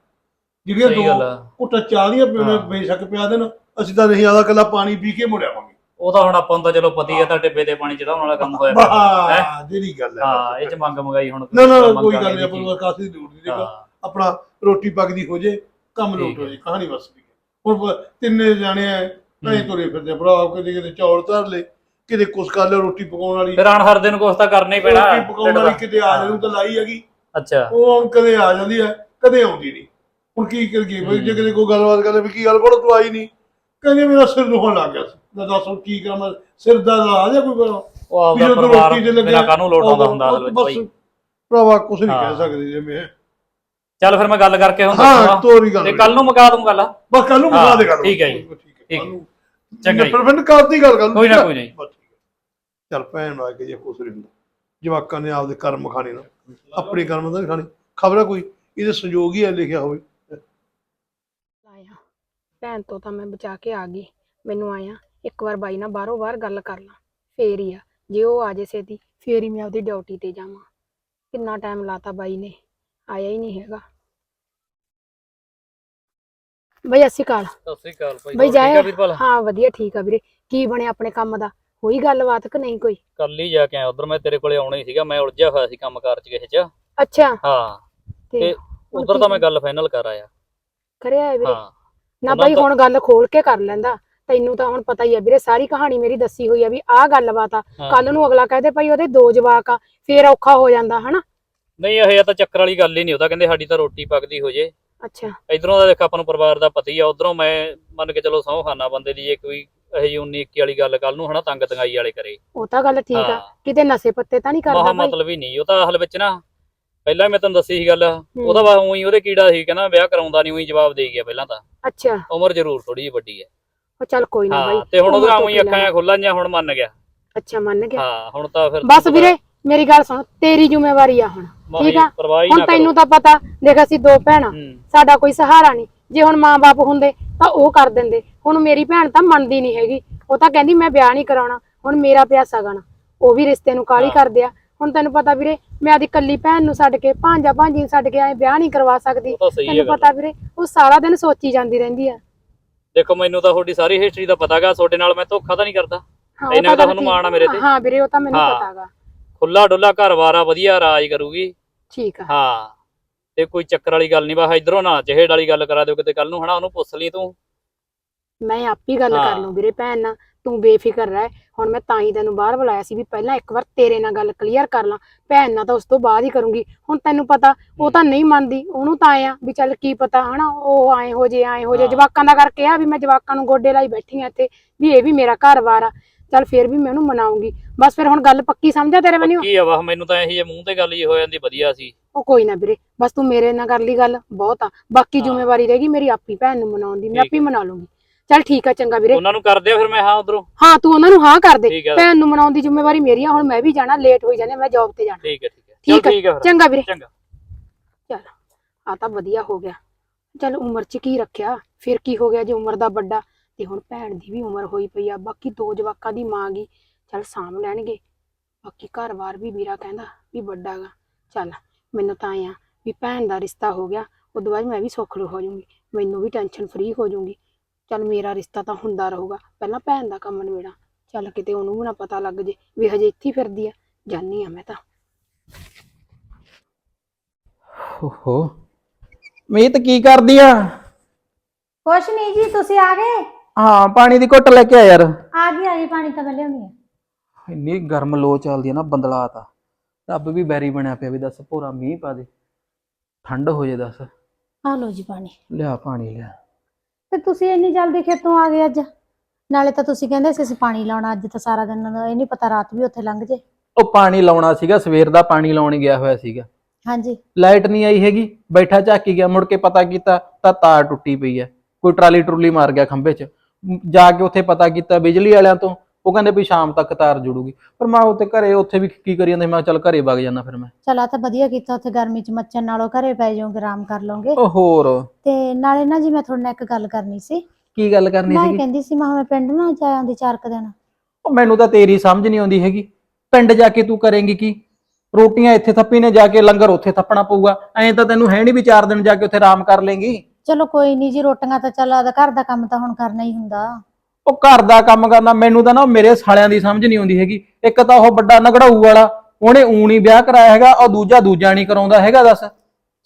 ਜਿਹੜੀਆਂ ਸਹੀ ਗੱਲ ਦੋ ਆ। ਘੁੱਟਾ ਚਾਹ ਦੀਆਂ ਪਿਉਣੇ ਹਾਂ। ਬੇਸ਼ੱਕ ਪਿਆ ਦੇਣ ਅਸੀਂ ਤਾਂ ਨਹੀਂ ਆਦਾ ਕੱਲਾ ਪਾਣੀ ਪੀ ਕੇ ਮੁੜ ਆਵਾਂਗੇ। ਉਹ ਤਾਂ ਹੁਣ ਆਪਾਂ ਨੂੰ ਤਾਂ ਚਲੋ ਪਤੀ ਹੈ ਤਾਂ ਟਿੱਬੇ ਤੇ ਪਾਣੀ ਚੜਾਉਣ ਵਾਲਾ ਕੰਮ ਹੋਇਆ ਪਿਆ। ਜਿਹੜੀ ਗੱਲ ਹੈ। ਹਾਂ ਇਹ ਚ ਮੰਗ ਮੰਗਾਈ ਹੁਣ ਨਾ ਨਾ ਕੋਈ ਗੱਲ ਨਹੀਂ ਆਪਾਂ। ਨੂੰ ਕਾਸੀ ਦੀ ਲੋੜ ਨਹੀਂ ਦੇਖੋ ਹਾਂ। ਆਪਣਾ ਰੋਟੀ ਪੱਕਦੀ ਹੋ ਜੇ ਕੰਮ ਲੋਟ ਹੋ ਹੈ। ਜੇ ਕਹਾਣੀ ਬਸ ਵੀ ਹੁਣ ਬ- ਤਿੰਨੇ ਜਾਣੇ ਐ ਨਹੀਂ ਤੁਰੇ ਫਿਰਦੇ ਭਰਾ ਕਿਤੇ ਕਿਤੇ ਚੌਲ ਧਰ ਲੈ ਕਿਤੇ ਕੁਛ ਕਰ ਲਿਆ ਰੋਟੀ ਪਕਾਉਣ ਵਾਲੀ। ਫਿਰ ਆਣ ਹਰ ਦਿਨ ਕੁਛ ਤਾਂ ਕਰਨਾ ਹੀ ਪੈਣਾ ਰੋਟੀ ਪਕਾਉਣ ਵਾਲੀ ਕਿਤੇ ਆ ਜਾਣੀ ਤਾਂ ਲਾਈ ਹੈਗੀ। ਅੱਛਾ। ਉਹ ਹੁਣ ਕਦੇ ਆ ਜਾਂਦੀ ਹੈ ਕਦੇ ਆਉਂਦੀ ਨਹੀਂ। ਹੁਣ ਕੀ ਕਰੀਏ ਬਈ ਜੇ ਕਿਤੇ ਕੋਈ ਗੱਲਬਾਤ ਕਰਦੇ ਵੀ ਕੀ ਗੱਲ ਕੋਲ ਤੂੰ ਆਈ ਨਹੀਂ। ਕਹਿੰਦੇ ਮੇਰਾ ਸਿਰ ਦੁਖਣ ਲੱਗ ਗਿਆ ਸੀ। ਮੈਂ ਦੱਸ ਹੁਣ ਕੀ ਕਰਾਂ ਮੈਂ? ਸਿਰ ਦਾ ਆ ਜਾ ਕੋਈ ਗੱਲ? ਉਹ ਆਪਦਾ ਪਰਿਵਾਰ ਬਿਨਾਂ ਕਾਹਨੂੰ ਲੋਟ ਆਉਂਦਾ ਹੁੰਦਾ ਉਹ ਅਸਲ ਵਿੱਚ ਬਾਈ ਭਰਾਵਾ ਕੁਛ ਨਹੀਂ ਕਹਿ। ਸਕਦੇ ਜਿਵੇਂ ਚੱਲ ਫਿਰ ਮੈਂ ਗੱਲ ਕਰਕੇ ਹੁਣ ਹਾਂ ਤੋਰੀ ਗੱਲ ਤੇ ਕੱਲ ਨੂੰ ਮੁਕਾ ਦੂੰ ਗੱਲ। ਬਸ ਕੱਲ ਨੂੰ ਹਾਂ, ਦੇ ਗੱਲ। ਠੀਕ ਹੈ ਜੀ, ਠੀਕ ਚੰਗਾ ਜੀ। ਪ੍ਰਬੰਧ ਕਰਦੀ ਗੱਲ ਗੱਲ ਕੋਈ ਨਾ ਕੋਈ ਨਹੀਂ ਚੱਲ ਭੈਣ ਆ ਕੇ ਜੇ ਕੁਛ ਨਹੀਂ ਹੁੰਦਾ। ਜਵਾਕਾਂ ਨੇ ਆਪਦੇ ਕਰਮ ਖਾਣੇ ਨਾ। ਆਪਣੀ ਕਰਮ ਤਾਂ ਖਾਣੇ। ਖਬਰ ਕੋਈ? ਇਹਦੇ ਸੰਜੋਗ ਹੀ ਹੈ ਲਿਖਿਆ ਹੋਵੇ। ਆਇਆ। ਭੈਣ ਤੋਂ ਤਾਂ ਮੈਂ ਬਚਾ ਕੇ ਆ ਗਈ। ਮੈਨੂੰ ਆਇਆ। ਇੱਕ ਵਾਰ ਬਾਈ ਨਾਲ ਬਾਹਰੋਂ ਬਾਹਰ ਗੱਲ ਕਰ ਲਾਂ ਫੇਰ ਹੀ ਆ ਜੇ ਉਹ ਆ ਜੇ ਛੇਤੀ ਫੇਰ ਹੀ ਮੈਂ ਆਪਦੀ ਡਿਊਟੀ ਤੇ ਜਾਵਾਂ। ਕਿੰਨਾ ਟਾਈਮ ਲਾਤਾ ਬਾਈ ਨੇ ਆਇਆ ਹੀ ਨਹੀਂ ਹੈਗਾ। ਬਈ ਅਸੀਂ ਕਾਲ ਸਤਿ ਸ੍ਰੀ ਅਕਾਲ ਭਾਈ ਬਈ ਵੀਰਪਾਲ ਹਾਂ ਵਧੀਆ ਠੀਕ ਆ ਵੀਰੇ। ਕੀ ਬਣਿਆ ਆਪਣੇ ਕੰਮ ਦਾ? ਹੋਈ ਗੱਲਬਾਤ ਕਿ ਨਹੀਂ ਕੋਈ? ਕੱਲ ਹੀ ਜਾ ਕੇ ਆਇਆ ਉਧਰ ਮੈਂ ਤੇਰੇ ਕੋਲੇ ਆਉਣਾ ਹੀ ਸੀਗਾ ਮੈਂ ਉਲਝਿਆ ਹੋਇਆ ਸੀ ਕੰਮਕਾਰ ਚ ਕਿਸੇ ਚ। ਅੱਛਾ। ਹਾਂ ਤੇ ਉਧਰ ਤਾਂ ਮੈਂ ਗੱਲ ਫਾਈਨਲ ਕਰ ਆਇਆ। ਕਰਿਆ ਵੀਰੇ? ਹਾਂ। ਨਾ ਦਾ- ਹੁਣ ਗੱਲ ਖੋਲ ਕੇ ਕਰ ਲੈਂਦਾ। ਤੈਨੂੰ ਤਾਂ ਹੁਣ ਪਤਾ ਹੀ ਆ ਵੀਰੇ ਸਾਰੀ ਕਹਾਣੀ ਮੇਰੀ ਦੱਸੀ ਹੋਈ ਆ ਵੀ ਆਹ ਗੱਲਬਾਤ ਆ। ਹਾਂ। ਕੱਲ ਨੂੰ ਅਗਲਾ ਕਹਦੇ ਭਾਈ ਉਹਦੇ ਦੋ ਜਵਾਕ ਆ ਫੇਰ ਔਖਾ ਹੋ ਜਾਂਦਾ ਹਨਾ? ਨਹੀਂ ਇਹ ਤਾਂ ਚੱਕਰ ਵਾਲੀ ਗੱਲ ਹੀ ਨਹੀਂ ਉਹਦਾ ਕਹਿੰਦੇ ਸਾਡੀ ਤਾਂ ਰੋਟੀ ਪੱਕਦੀ ਹੋ ਜੇ। ਅੱਛਾ। ਇਧਰੋਂ ਦਾ ਦੇਖ ਆਪਾਂ ਨੂੰ ਪਰਿਵਾਰ ਦਾ ਪਤੀ ਆ ਉਧਰੋਂ ਮੈਂ ਮੰਨ ਕੇ ਚਲੋ ਸਹੁੰ ਖਾਨਾ ਬੰਦੇ ਦੀ ਜੇ ਕੋਈ ਇਹ ਜਿਹੀ 19 21 ਵਾਲੀ ਗੱਲ ਕੱਲ ਨੂੰ ਹਨਾ ਤੰਗ ਤੰਗਾਈ ਵਾਲੇ ਕਰੇ। ਉਹ ਤਾਂ ਗੱਲ ਠੀਕ ਆ ਹਾਂ। ਕਿਤੇ ਨਸ਼ੇ ਪੱਤੇ ਤਾਂ ਨਹੀਂ ਕਰਦਾ ਮਹਾ ਭਾਈ? ਮਤਲਬ ਹੀ ਨਹੀਂ ਉਹ ਤਾਂ ਅਸਲ ਵਿੱਚ ਨਾ ਪਹਿਲਾਂ ਮੈਂ ਤੁਹਾਨੂੰ ਦੱਸੀ ਸੀ ਗੱਲ ਉਹਦਾ ਵਾ ਉਹੀ ਉਹਦੇ ਕੀੜਾ ਸੀ ਕਹਿੰਦਾ ਵਿਆਹ ਕਰਾਉਂਦਾ ਨਹੀਂ ਉਹੀ ਜਵਾਬ ਦੇ ਗਿਆ ਪਹਿਲਾਂ ਤਾਂ। ਅੱਛਾ। ਉਮਰ ਜ਼ਰੂਰ ਥੋੜੀ ਜਿਹੀ ਵੱਡੀ ਹੈ। ਉਹ ਚੱਲ ਕੋਈ ਨਾ ਬਾਈ ਤੇ ਹੁਣ ਤੋਂ ਉਹੀ। ਅੱਖਾਂ ਖੁੱਲਾਂ ਜਾਂ ਹੁਣ ਮੰਨ ਗਿਆ। ਅੱਛਾ ਮੰਨ ਗਿਆ। ਹਾਂ ਹੁਣ ਤਾਂ ਫਿਰ ਬਸ ਵੀਰੇ ਮੇਰੀ ਗੱਲ ਸੁਣ ਤੇਰੀ ਜ਼ਿੰਮੇਵਾਰੀ ਆ ਹੁਣ ਠੀਕ ਆ? ਹੁਣ ਤੈਨੂੰ ਤਾਂ ਪਤਾ ਦੇਖ ਅਸੀਂ ਦੋ ਭੈਣਾਂ। ਸਾਡਾ ਕੋਈ ਸਹਾਰਾ ਨਹੀਂ। ਜੇ ਹੁਣ ਮਾਂ-ਬਾਪ ਹੁੰਦੇ ਤਾਂ ਉਹ ਕਰ ਦਿੰਦੇ। ਹੁਣ ਮੇਰੀ ਭੈਣ ਤਾਂ ਮੰਨਦੀ ਨਹੀਂ ਹੈਗੀ। ਉਹ ਤਾਂ ਕਹਿੰਦੀ ਮੈਂ ਵਿਆਹ ਨਹੀਂ ਕਰਾਉਣਾ ਹੁਣ ਮੇਰਾ ਪਿਆ ਸਗਨ ਉਹ ਵੀ ਰਿਸ਼ਤੇ ਨੂੰ ਕਾਲੀ। ਕਰਦੇ ਆ। ਹੁਣ ਤੈਨੂੰ ਪਤਾ ਵੀਰੇ ਮੈਂ ਆਦੀ ਕੱਲੀ ਭੈਣ ਨੂੰ ਛੱਡ ਕੇ ਭਾਂਜਾ ਭਾਂਜੀ ਨੂੰ ਛੱਡ ਕੇ ਐ ਵਿਆਹ ਨਹੀਂ ਕਰਵਾ ਸਕਦੀ। ਤੈਨੂੰ ਪਤਾ ਵੀਰੇ ਉਹ ਸਾਰਾ ਦਿਨ ਸੋਚੀ ਜਾਂਦੀ ਰਹਿੰਦੀ ਆ। ਦੇਖੋ ਮੈਨੂੰ ਤਾਂ ਤੁਹਾਡੀ ਸਾਰੀ ਹਿਸਟਰੀ ਦਾ ਪਤਾਗਾ ਤੁਹਾਡੇ ਨਾਲ ਮੈਂ ਧੋਖਾ ਤਾਂ ਨਹੀਂ ਕਰਦਾ। ਹਾਂ ਉਹ ਤਾਂ ਗੱਲ ਤੁਹਾਨੂੰ ਮਾਣ ਆ ਮੇਰੇ ਤੇ। ਹਾਂ ਵੀਰੇ ਉਹ ਤਾਂ ਮੈਨੂੰ ਹਾਂ। ਪਤਾਗਾ। ਖੁੱਲਾ ਡੁੱਲਾ ਘਰ-ਬਾਰ ਆ ਵਧੀਆ ਰਾਜ ਕਰੂਗੀ। ਠੀਕ ਆ। ਹਾਂ। ਤੇ ਕੋਈ ਚੱਕਰ ਵਾਲੀ ਗੱਲ ਨਹੀਂ ਬਸ ਇਧਰੋਂ ਨਾ ਚਿਹੜ ਵਾਲੀ ਗੱਲ ਕਰਾ ਦਿਓ ਕਿਤੇ ਕੱਲ ਨੂੰ ਹਨਾ ਉਹਨੂੰ ਪੁੱਛ ਲਈ ਤੂੰ। ਮੈਂ ਆਪ ਹੀ ਗੱਲ ਕਰ ਹਾਂ। ਲੂੰ ਵੀਰੇ ਭੈਣ ਨਾਲ। ਤੂੰ ਬੇਫਿਕਰ ਰਹਿ। ਹੁਣ ਮੈਂ ਤਾਂ ਹੀ ਤੈਨੂੰ ਬਾਹਰ ਬੁਲਾਇਆ ਸੀ ਵੀ ਪਹਿਲਾਂ ਇੱਕ ਵਾਰ ਤੇਰੇ ਨਾਲ ਗੱਲ ਕਲੀਅਰ ਕਰ ਲਾਂ। ਭੈਣ ਨਾਲ ਤਾਂ ਉਸ ਤੋਂ ਬਾਅਦ ਹੀ ਕਰੂੰਗੀ। ਹੁਣ ਤੈਨੂੰ ਪਤਾ ਉਹ ਤਾਂ ਨਹੀਂ ਮੰਨਦੀ। ਉਹਨੂੰ ਤਾਂ ਆਏ ਆ ਵੀ ਚੱਲ ਕੀ ਪਤਾ ਹਨਾ? ਉਹ ਆਏ ਹੋ ਜੇ ਆਏ ਹੋ ਜੇ। ਹਾਂ। ਜਵਾਕਾਂ ਦਾ ਕਰਕੇ ਆ ਵੀ ਮੈਂ ਜਵਾਕਾਂ ਨੂੰ ਗੋਡੇ ਲਾਈ ਬੈਠੀ ਆ ਇੱਥੇ ਵੀ ਇਹ ਵੀ ਮੇਰਾ ਘਰ-ਬਾਰ ਆ। ਚੱਲ ਫੇਰ ਵੀ ਮੈਂ ਉਹਨੂੰ ਮਨਾਉਂਗੀ। ਬਸ ਫਿਰ ਹੁਣ ਗੱਲ ਪੱਕੀ ਸਮਝਿਆ ਤੇਰੇ ਵੱਲੋਂ ਕੀ ਆ ਵਾ ਮੈਨੂੰ ਤਾਂ ਇਹੀ ਜੇ ਮੂੰਹ ਤੇ ਗੱਲ ਜੀ ਹੋ ਜਾਂਦੀ ਵਧੀਆ ਸੀ। ਉਹ ਕੋਈ ਨਾ ਵੀਰੇ ਬਸ ਤੂੰ ਮੇਰੇ ਨਾਲ ਕਰ ਲਈ ਗੱਲ ਬਹੁਤ ਆ। ਬਾਕੀ ਹਾਂ। ਜ਼ਿੰਮੇਵਾਰੀ ਰਹੇਗੀ ਮੇਰੀ ਆਪੀ ਭੈਣ ਨੂੰ ਮਨਾਉਣ ਦੀ। ਮੈਂ ਆਪੀ ਮਨਾ ਲੂੰਗੀ। ਚੱਲ ਠੀਕ ਆ ਚੰਗਾ ਵੀਰੇ। ਉਹਨਾਂ ਨੂੰ ਕਰ ਦਿਓ ਫਿਰ ਮੈਂ ਹਾਂ ਉਧਰੋਂ। ਹਾਂ ਤੂੰ ਉਹਨਾਂ ਨੂੰ ਹਾਂ ਕਰ ਦੇ। ਠੀਕ ਭੈਣ ਨੂੰ ਮਨਾਉਣ ਦੀ ਜ਼ਿੰਮੇਵਾਰੀ ਮੇਰੀ ਆ ਹੁਣ ਮੈਂ ਵੀ ਜਾਣਾ ਲੇਟ ਹੋਈ ਜਾਣੇ ਮੈਂ ਜੌਬ ਤੇ ਜਾਣਾ। ਠੀਕ ਹੈ ਠੀਕ ਹੈ ਠੀਕ ਚੱਲ ਹੈ ਠੀਕ ਹੈ ਫਿਰ। ਚੰਗਾ ਵੀਰੇ। ਚੰਗਾ। ਚੱਲ ਆ ਤਾਂ ਵਧੀਆ ਹੋ ਗਿਆ। ਚੱਲ ਉਮਰ 'ਚ ਕੀ ਰੱਖਿਆ? ਫਿਰ ਕੀ ਹੋ ਗਿਆ ਜੇ ਉਮਰ ਦਾ ਵੱਡਾ? ਤੇ ਹੁਣ ਭੈਣ ਦੀ ਵੀ ਉਮਰ ਹੋਈ ਪਈ ਆ ਬਾਕੀ ਦੋ ਜਵਾਕਾਂ ਦੀ ਮਾਂ ਗਈ ਚੱਲ ਸਾਂਭ ਲੈਣਗੇ। ਬਾਕੀ ਘਰ-ਬਾਰ ਵੀ ਵੀਰਾ ਕਹਿੰਦਾ ਵੀ ਵੱਡਾ ਗਾ। ਚੱਲ ਮੈਨੂੰ ਤਾਂ ਆ ਵੀ ਭੈਣ ਦਾ ਰਿਸ਼ਤਾ ਹੋ ਗਿਆ ਉਦੋਂ ਬਾਅਦ ਮੈਂ ਵੀ ਸੁਖਲੂ ਹੋ ਜਾਊਂਗੀ। ਮੈਨੂੰ ਵੀ ਟੈਨਸ਼ਨ ਫ੍ਰੀ ਹੋ ਜਾਊਂਗੀ। ਚੱਲ ਮੇਰਾ ਰਿਸ਼ਤਾ ਤਾਂ ਹੁੰਦਾ ਰਹੂਗਾ ਪਹਿਲਾਂ ਭੈਣ ਦਾ ਕੰਮ ਨਿਬੇੜਾ ਚੱਲ ਕਿਤੇ ਉਹਨੂੰ ਵੀ ਨਾ ਪਤਾ ਲੱਗ ਜੇ ਵੀ ਹਜੇ ਇੱਥੇ ਹੀ ਫਿਰਦੀ ਆ ਜਾਨੀ ਆ ਮੈਂ ਤਾਂ। ਓਹੋ ਮੀਤ ਕੀ ਕਰਦੀ ਆ? ਕੁਛ ਨਹੀਂ ਜੀ ਤੁਸੀਂ ਆ ਗਏ? ਹਾਂ ਪਾਣੀ ਦੀ ਘੁੱਟ ਲੈ ਕੇ ਆ ਯਾਰ। ਆ ਗਈ ਆ ਗਈ ਪਾਣੀ ਤਾਂ ਮੈਂ ਲਿਆਉਣੀ ਆ। ਇੰਨੀ ਗਰਮ ਲੋ ਚੱਲਦੀ ਆ ਨਾ ਬੰਦਲਾਤ ਆ ਰੱਬ ਵੀ ਬੈਰੀ ਬਣਿਆ ਪਿਆ ਵੀ ਦੱਸ ਭੋਰਾ ਮੀਂਹ ਪਾ ਦੇ। ਠੰਡ ਹੋ ਜੇ ਦੱਸ। ਆ ਲਓ ਜੀ ਪਾਣੀ। ਲਿਆ ਪਾਣੀ ਲਿਆ। ਤੇ ਤੁਸੀਂ ਇੰਨੀ ਜਲਦੀ ਖੇਤੋਂ ਆ ਗਏ ਅੱਜ? ਨਾਲੇ ਤਾਂ ਤੁਸੀਂ ਕਹਿੰਦੇ ਸੀ ਅਸੀਂ ਪਾਣੀ ਲਾਉਣਾ ਅੱਜ ਤਾਂ ਸਾਰਾ ਦਿਨ ਇਹ ਨਹੀਂ ਪਤਾ ਰਾਤ ਵੀ ਉੱਥੇ ਲੰਘ ਜੇ। ਉਹ ਪਾਣੀ ਲਾਉਣਾ ਸੀਗਾ ਸਵੇਰ ਦਾ ਪਾਣੀ ਲਾਉਣ ਗਿਆ ਹੋਇਆ ਸੀਗਾ। ਹਾਂਜੀ। ਲਾਈਟ ਨਹੀਂ ਆਈ ਹੈਗੀ ਬੈਠਾ ਝਾਕੀ ਗਿਆ ਮੁੜ ਕੇ ਪਤਾ ਕੀਤਾ ਤਾਂ ਤਾਰ ਟੁੱਟੀ ਪਈ ਹੈ। ਕੋਈ ਟਰਾਲੀ ਟਰੂਲੀ ਮਾਰ ਗਿਆ ਖੰਭੇ 'ਚ। ਜਾ ਕੇ ਉੱਥੇ ਪਤਾ ਕੀਤਾ ਬਿਜਲੀ ਵਾਲਿਆਂ ਤੋਂ ਉਹ ਕਹਿੰਦੇ ਵੀ ਸ਼ਾਮ ਤੱਕ ਤਾਰ ਜੁੜੂਗੀ। ਪਰ ਮੈਂ ਉੱਥੇ ਘਰੇ ਉੱਥੇ ਵੀ ਕੀ ਕਰੀ ਜਾਂਦੇ ਮੈਂ ਕਿਹਾ ਚੱਲ ਘਰੇ ਵਗ ਜਾਣਾ ਫਿਰ ਮੈਂ। ਚਲਾ ਤਾਂ ਵਧੀਆ ਕੀਤਾ ਉੱਥੇ ਗਰਮੀ ਚ ਮੱਚਣ ਨਾਲੋਂ ਘਰੇ ਪੈ ਜਾਓਗੇ ਆਰਾਮ ਕਰ ਲਓਗੇ। ਉਹ ਹੋਰ। ਤੇ ਨਾਲੇ ਨਾ ਜੀ ਮੈਂ ਤੁਹਾਡੇ ਨਾਲ ਇੱਕ ਗੱਲ ਕਰਨੀ ਸੀ। ਕੀ ਗੱਲ ਕਰਨੀ ਮੈਂ ਸੀਗੀ? ਕਹਿੰਦੀ ਸੀ ਮੈਂ ਪਿੰਡ ਨਾ ਜਾ ਆਉਂਦੀ ਚਾਰ ਕੁ ਦਿਨ। ਉਹ ਮੈਨੂੰ ਤਾਂ ਤੇਰੀ ਸਮਝ ਨਹੀਂ ਆਉਂਦੀ ਹੈਗੀ। ਪਿੰਡ ਜਾ ਕੇ ਤੂੰ ਕਰੇਂਗੀ ਕੀ? ਰੋਟੀਆਂ ਇੱਥੇ ਥੱਪੀ ਨੇ ਜਾ ਕੇ ਲੰਗਰ ਉੱਥੇ ਥੱਪਣਾ ਪਊਗਾ। ਐਂ ਤਾਂ ਤੈਨੂੰ ਹੈ ਨਹੀਂ ਵੀ ਚਾਰ ਦਿਨ ਜਾ ਕੇ ਉੱਥੇ ਆਰਾਮ ਕਰ ਲੇਂਗੀ ਚਲੋ ਕੋਈ ਨਹੀਂ ਜੀ ਰੋਟੀਆਂ ਤਾਂ ਚੱਲ ਆਦਾ ਘਰ ਦਾ ਕੰਮ ਤਾਂ ਹੁਣ ਕਰਨਾ ਹੀ ਹੁੰਦਾ। ਉਹ ਘਰ ਦਾ ਕੰਮ ਕਰਨਾ ਮੈਨੂੰ ਤਾਂ ਨਾ ਉਹ ਮੇਰੇ ਸਾਲਿਆਂ ਦੀ ਸਮਝ ਨਹੀਂ ਆਉਂਦੀ ਹੈਗੀ। ਇੱਕ ਤਾਂ ਉਹ ਵੱਡਾ ਨਗੜਾਊ ਵਾਲਾ ਉਹਨੇ ਊਣੀ ਵਿਆਹ ਕਰਾਇਆ ਹੈਗਾ ਉਹ ਦੂਜਾ ਦੂਜਾ ਨਹੀਂ ਕਰਾਉਂਦਾ ਹੈਗਾ ਦੱਸ।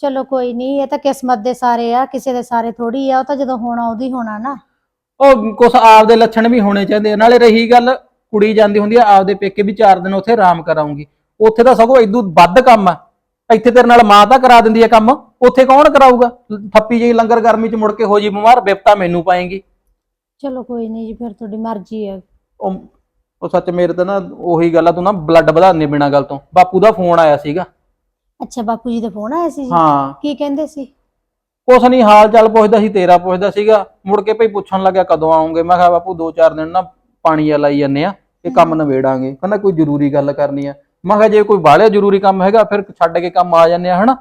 ਚਲੋ ਕੋਈ ਨਹੀਂ ਇਹ ਤਾਂ ਕਿਸਮਤ ਦੇ ਸਾਰੇ ਆ ਕਿਸੇ ਦੇ ਸਾਰੇ ਥੋੜੀ ਆ ਉਹ ਤਾਂ ਜਦੋਂ ਹੋਣਾ ਉਹਦੀ ਹੋਣਾ ਨਾ। ਉਹ ਕੁਛ ਆਪਦੇ ਲੱਛਣ ਵੀ ਹੋਣੇ ਚਾਹੀਦੇ ਆ। ਨਾਲੇ ਰਹੀ ਗੱਲ ਕੁੜੀ ਜਾਂਦੀ ਹੁੰਦੀ ਆ ਆਪਦੇ ਪੇਕੇ ਵੀ ਚਾਰ ਦਿਨ ਉੱਥੇ ਆਰਾਮ ਕਰਾਉਂਗੀ। ਉੱਥੇ ਤਾਂ ਸਗੋਂ ਇਦੋਂ ਵੱਧ ਕੰਮ ਆ। ਇੱਥੇ ਤੇਰੇ ਨਾਲ ਮਾਂ ਤਾਂ ਕਰਾ ਦਿੰਦੀ ਆ ਕੰਮ। ਉੱਥੇ ਕੌਣ ਕਰਾਊਗਾ? ਥੱਪੀ ਜਿਹੀ ਲੰਗਰ ਗਰਮੀ ਚ ਮੁੜ ਕੇ ਹੋ ਜੀ ਬਿਮਾਰ ਬਿਪਤਾ ਮੈਨੂੰ ਪਾਏਗੀ। ਚਲੋ ਕੋਈ ਨਹੀਂ ਜੀ ਫਿਰ ਤੁਹਾਡੀ ਮਰਜ਼ੀ ਹੈ ਉਹ ਉਹ ਸੱਚ ਮੇਰੇ ਤਾਂ ਨਾ ਉਹੀ ਗੱਲ ਆ ਤੂੰ ਨਾ ਬਲੱਡ ਵਧਾਉਂਦੇ ਬਿਨਾਂ ਗੱਲ ਤੋਂ। ਬਾਪੂ ਦਾ ਫੋਨ ਆਇਆ ਸੀਗਾ। ਅੱਛਾ ਬਾਪੂ ਜੀ ਦਾ ਫੋਨ ਆਇਆ ਸੀ ਜੀ? ਹਾਂ। ਕੀ ਕਹਿੰਦੇ ਸੀ? ਕੁਛ ਨਹੀਂ ਹਾਲ ਚਾਲ ਪੁੱਛਦਾ ਸੀ ਤੇਰਾ ਪੁੱਛਦਾ ਸੀਗਾ। ਮੁੜ ਕੇ ਭਈ ਪੁੱਛਣ ਲੱਗਿਆ ਕਦੋਂ ਆਉਂਗੇ? ਮੈਂ ਕਿਹਾ ਬਾਪੂ ਦੋ ਚਾਰ ਦਿਨ ਨਾ ਪਾਣੀ ਆ ਲਾਈ ਜੰਨੇ ਆ ਇਹ ਕੰਮ ਨਵੇੜਾਂਗੇ ਕਹਿੰਦਾ ਕੋਈ ਜ਼ਰੂਰੀ ਗੱਲ ਕਰਨੀ ਆ। ਮੈਂ ਕਿਹਾ ਜੇ ਕੋਈ ਬਾਹਲਿਆ ਜ਼ਰੂਰੀ ਕੰਮ ਹੈਗਾ ਫਿਰ ਛੱਡ ਕੇ ਕੰਮ ਆ ਜੰਨੇ ਆ ਹਨਾ?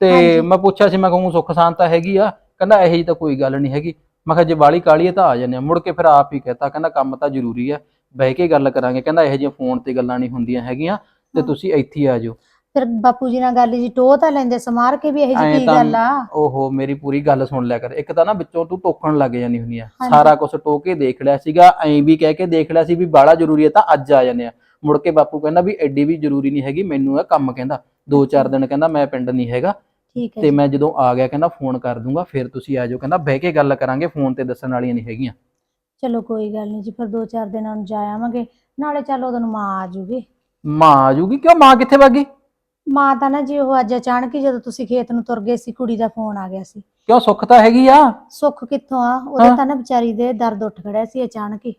ਤੇ। ਮੈਂ ਪੁੱਛਿਆ ਸੀ ਮੈਂ ਕਹੂੰ ਸੁੱਖ ਸ਼ਾਂਤਾ ਹੈਗੀ ਆ। ਕਹਿੰਦਾ ਇਹੋ ਤਾਂ ਕੋਈ ਗੱਲ ਨਹੀਂ ਹੈਗੀ। ਮੈਂ ਕਿਹਾ ਜੇ ਬਾਲੀ ਕਾਲੀ ਹੈ ਤਾਂ ਆ ਜੰਨੇ ਆ ਮੁੜ ਕੇ ਫਿਰ ਆਪ ਹੀ ਕਹਤਾ ਕਹਿੰਦਾ ਕੰਮ ਤਾਂ ਜ਼ਰੂਰੀ ਆ ਬਹਿ ਕੇ ਗੱਲ ਕਰਾਂਗੇ। ਕਹਿੰਦਾ ਇਹੋ ਜਿਹੀਆਂ ਫੋਨ ਤੇ ਗੱਲਾਂ ਨਹੀਂ ਹੁੰਦੀਆਂ ਹੈਗੀਆਂ ਤੇ ਹਾਂ। ਤੁਸੀਂ ਇੱਥੇ ਹੀ ਆ ਜਾਓ। ਫਿਰ ਬਾਪੂ ਜੀ ਨਾਲ ਗੱਲ ਜੀ ਟੋਹ ਤਾਂ ਲੈਂਦੇ ਸਮਾਰ ਕੇ ਵੀ ਇਹ ਜੀ ਕੀ ਗੱਲ ਆ? ਓਹੋ ਮੇਰੀ ਪੂਰੀ ਗੱਲ ਸੁਣ ਲਿਆ ਕਰ। ਇੱਕ ਤਾਂ ਨਾ ਵਿੱਚੋਂ ਤੂੰ ਟੋਕਣ ਲੱਗ ਜਾਂਦੀ ਹੁੰਦੀ ਆ। ਸਾਰਾ ਕੁਝ ਟੋਕ ਕੇ ਦੇਖ ਲਿਆ ਸੀਗਾ ਐਂ ਵੀ ਕਹਿ ਕੇ ਦੇਖ ਲਿਆ ਸੀ ਵੀ ਬਾਲਾ ਜ਼ਰੂਰੀ ਹੈ ਤਾਂ ਅੱਜ ਆ ਜਾਂਦੇ ਆ। ਮੁੜ ਕੇ ਬਾਪੂ ਕਹਿੰਦਾ ਵੀ ਐਡੀ ਵੀ ਜ਼ਰੂਰੀ ਨਹੀਂ ਹੈਗੀ ਮੈਨੂੰ ਇਹ ਕੰਮ ਕਹਿੰਦਾ। ਦੋ ਚਾਰ ਦਿਨ ਕਹਿੰਦਾ ਮੈਂ ਪਿੰਡ ਨਹੀਂ ਹੈਗਾ। ਠੀਕ ਹੈ ਤੇ। ਮੈਂ ਜਦੋਂ ਆ ਗਿਆ ਕਹਿੰਦਾ ਫੋਨ ਕਰ ਦੂੰਗਾ ਫਿਰ ਤੁਸੀਂ ਆ ਜਾਓ ਕਹਿੰਦਾ ਬਹਿ ਕੇ ਗੱਲ ਕਰਾਂਗੇ ਫੋਨ ਤੇ ਦੱਸਣ ਵਾਲੀਆਂ ਨਹੀਂ ਹੈਗੀਆਂ। ਚਲੋ ਕੋਈ ਗੱਲ ਨਹੀਂ ਜੀ ਫਿਰ ਦੋ ਚਾਰ ਦਿਨਾਂ ਨੂੰ ਜਾ ਆਵਾਂਗੇ ਨਾਲੇ ਚੱਲ ਉਦੋਂ ਨੂੰ ਮਾਂ ਆ ਜੂਗੀ। ਮਾਂ ਆ ਜੂਗੀ? ਕਿਉਂ ਮਾਂ ਕਿੱਥੇ ਵਗੀ ਮਾਂ ਤਾਂ ਨਾ ਜੀ ਉਹ ਅੱਜ ਅਚਾਨਕ ਹੀ ਜਦੋਂ ਤੁਸੀਂ ਖੇਤ ਨੂੰ ਤੁਰ ਗਏ ਸੀ ਕੁੜੀ ਦਾ ਫੋਨ ਆ ਗਿਆ ਸੀ। ਕਿਉਂ ਸੁੱਖ ਤਾਂ ਹੈਗੀ ਆ? ਸੁੱਖ ਕਿੱਥੋਂ ਆ? ਉਹਦੇ ਹਾਂ। ਤਾਂ ਨਾ ਵਿਚਾਰੀ ਦੇ ਦਰਦ ਉੱਠ ਖੜਿਆ ਸੀ ਅਚਾਨਕ ਹੀ।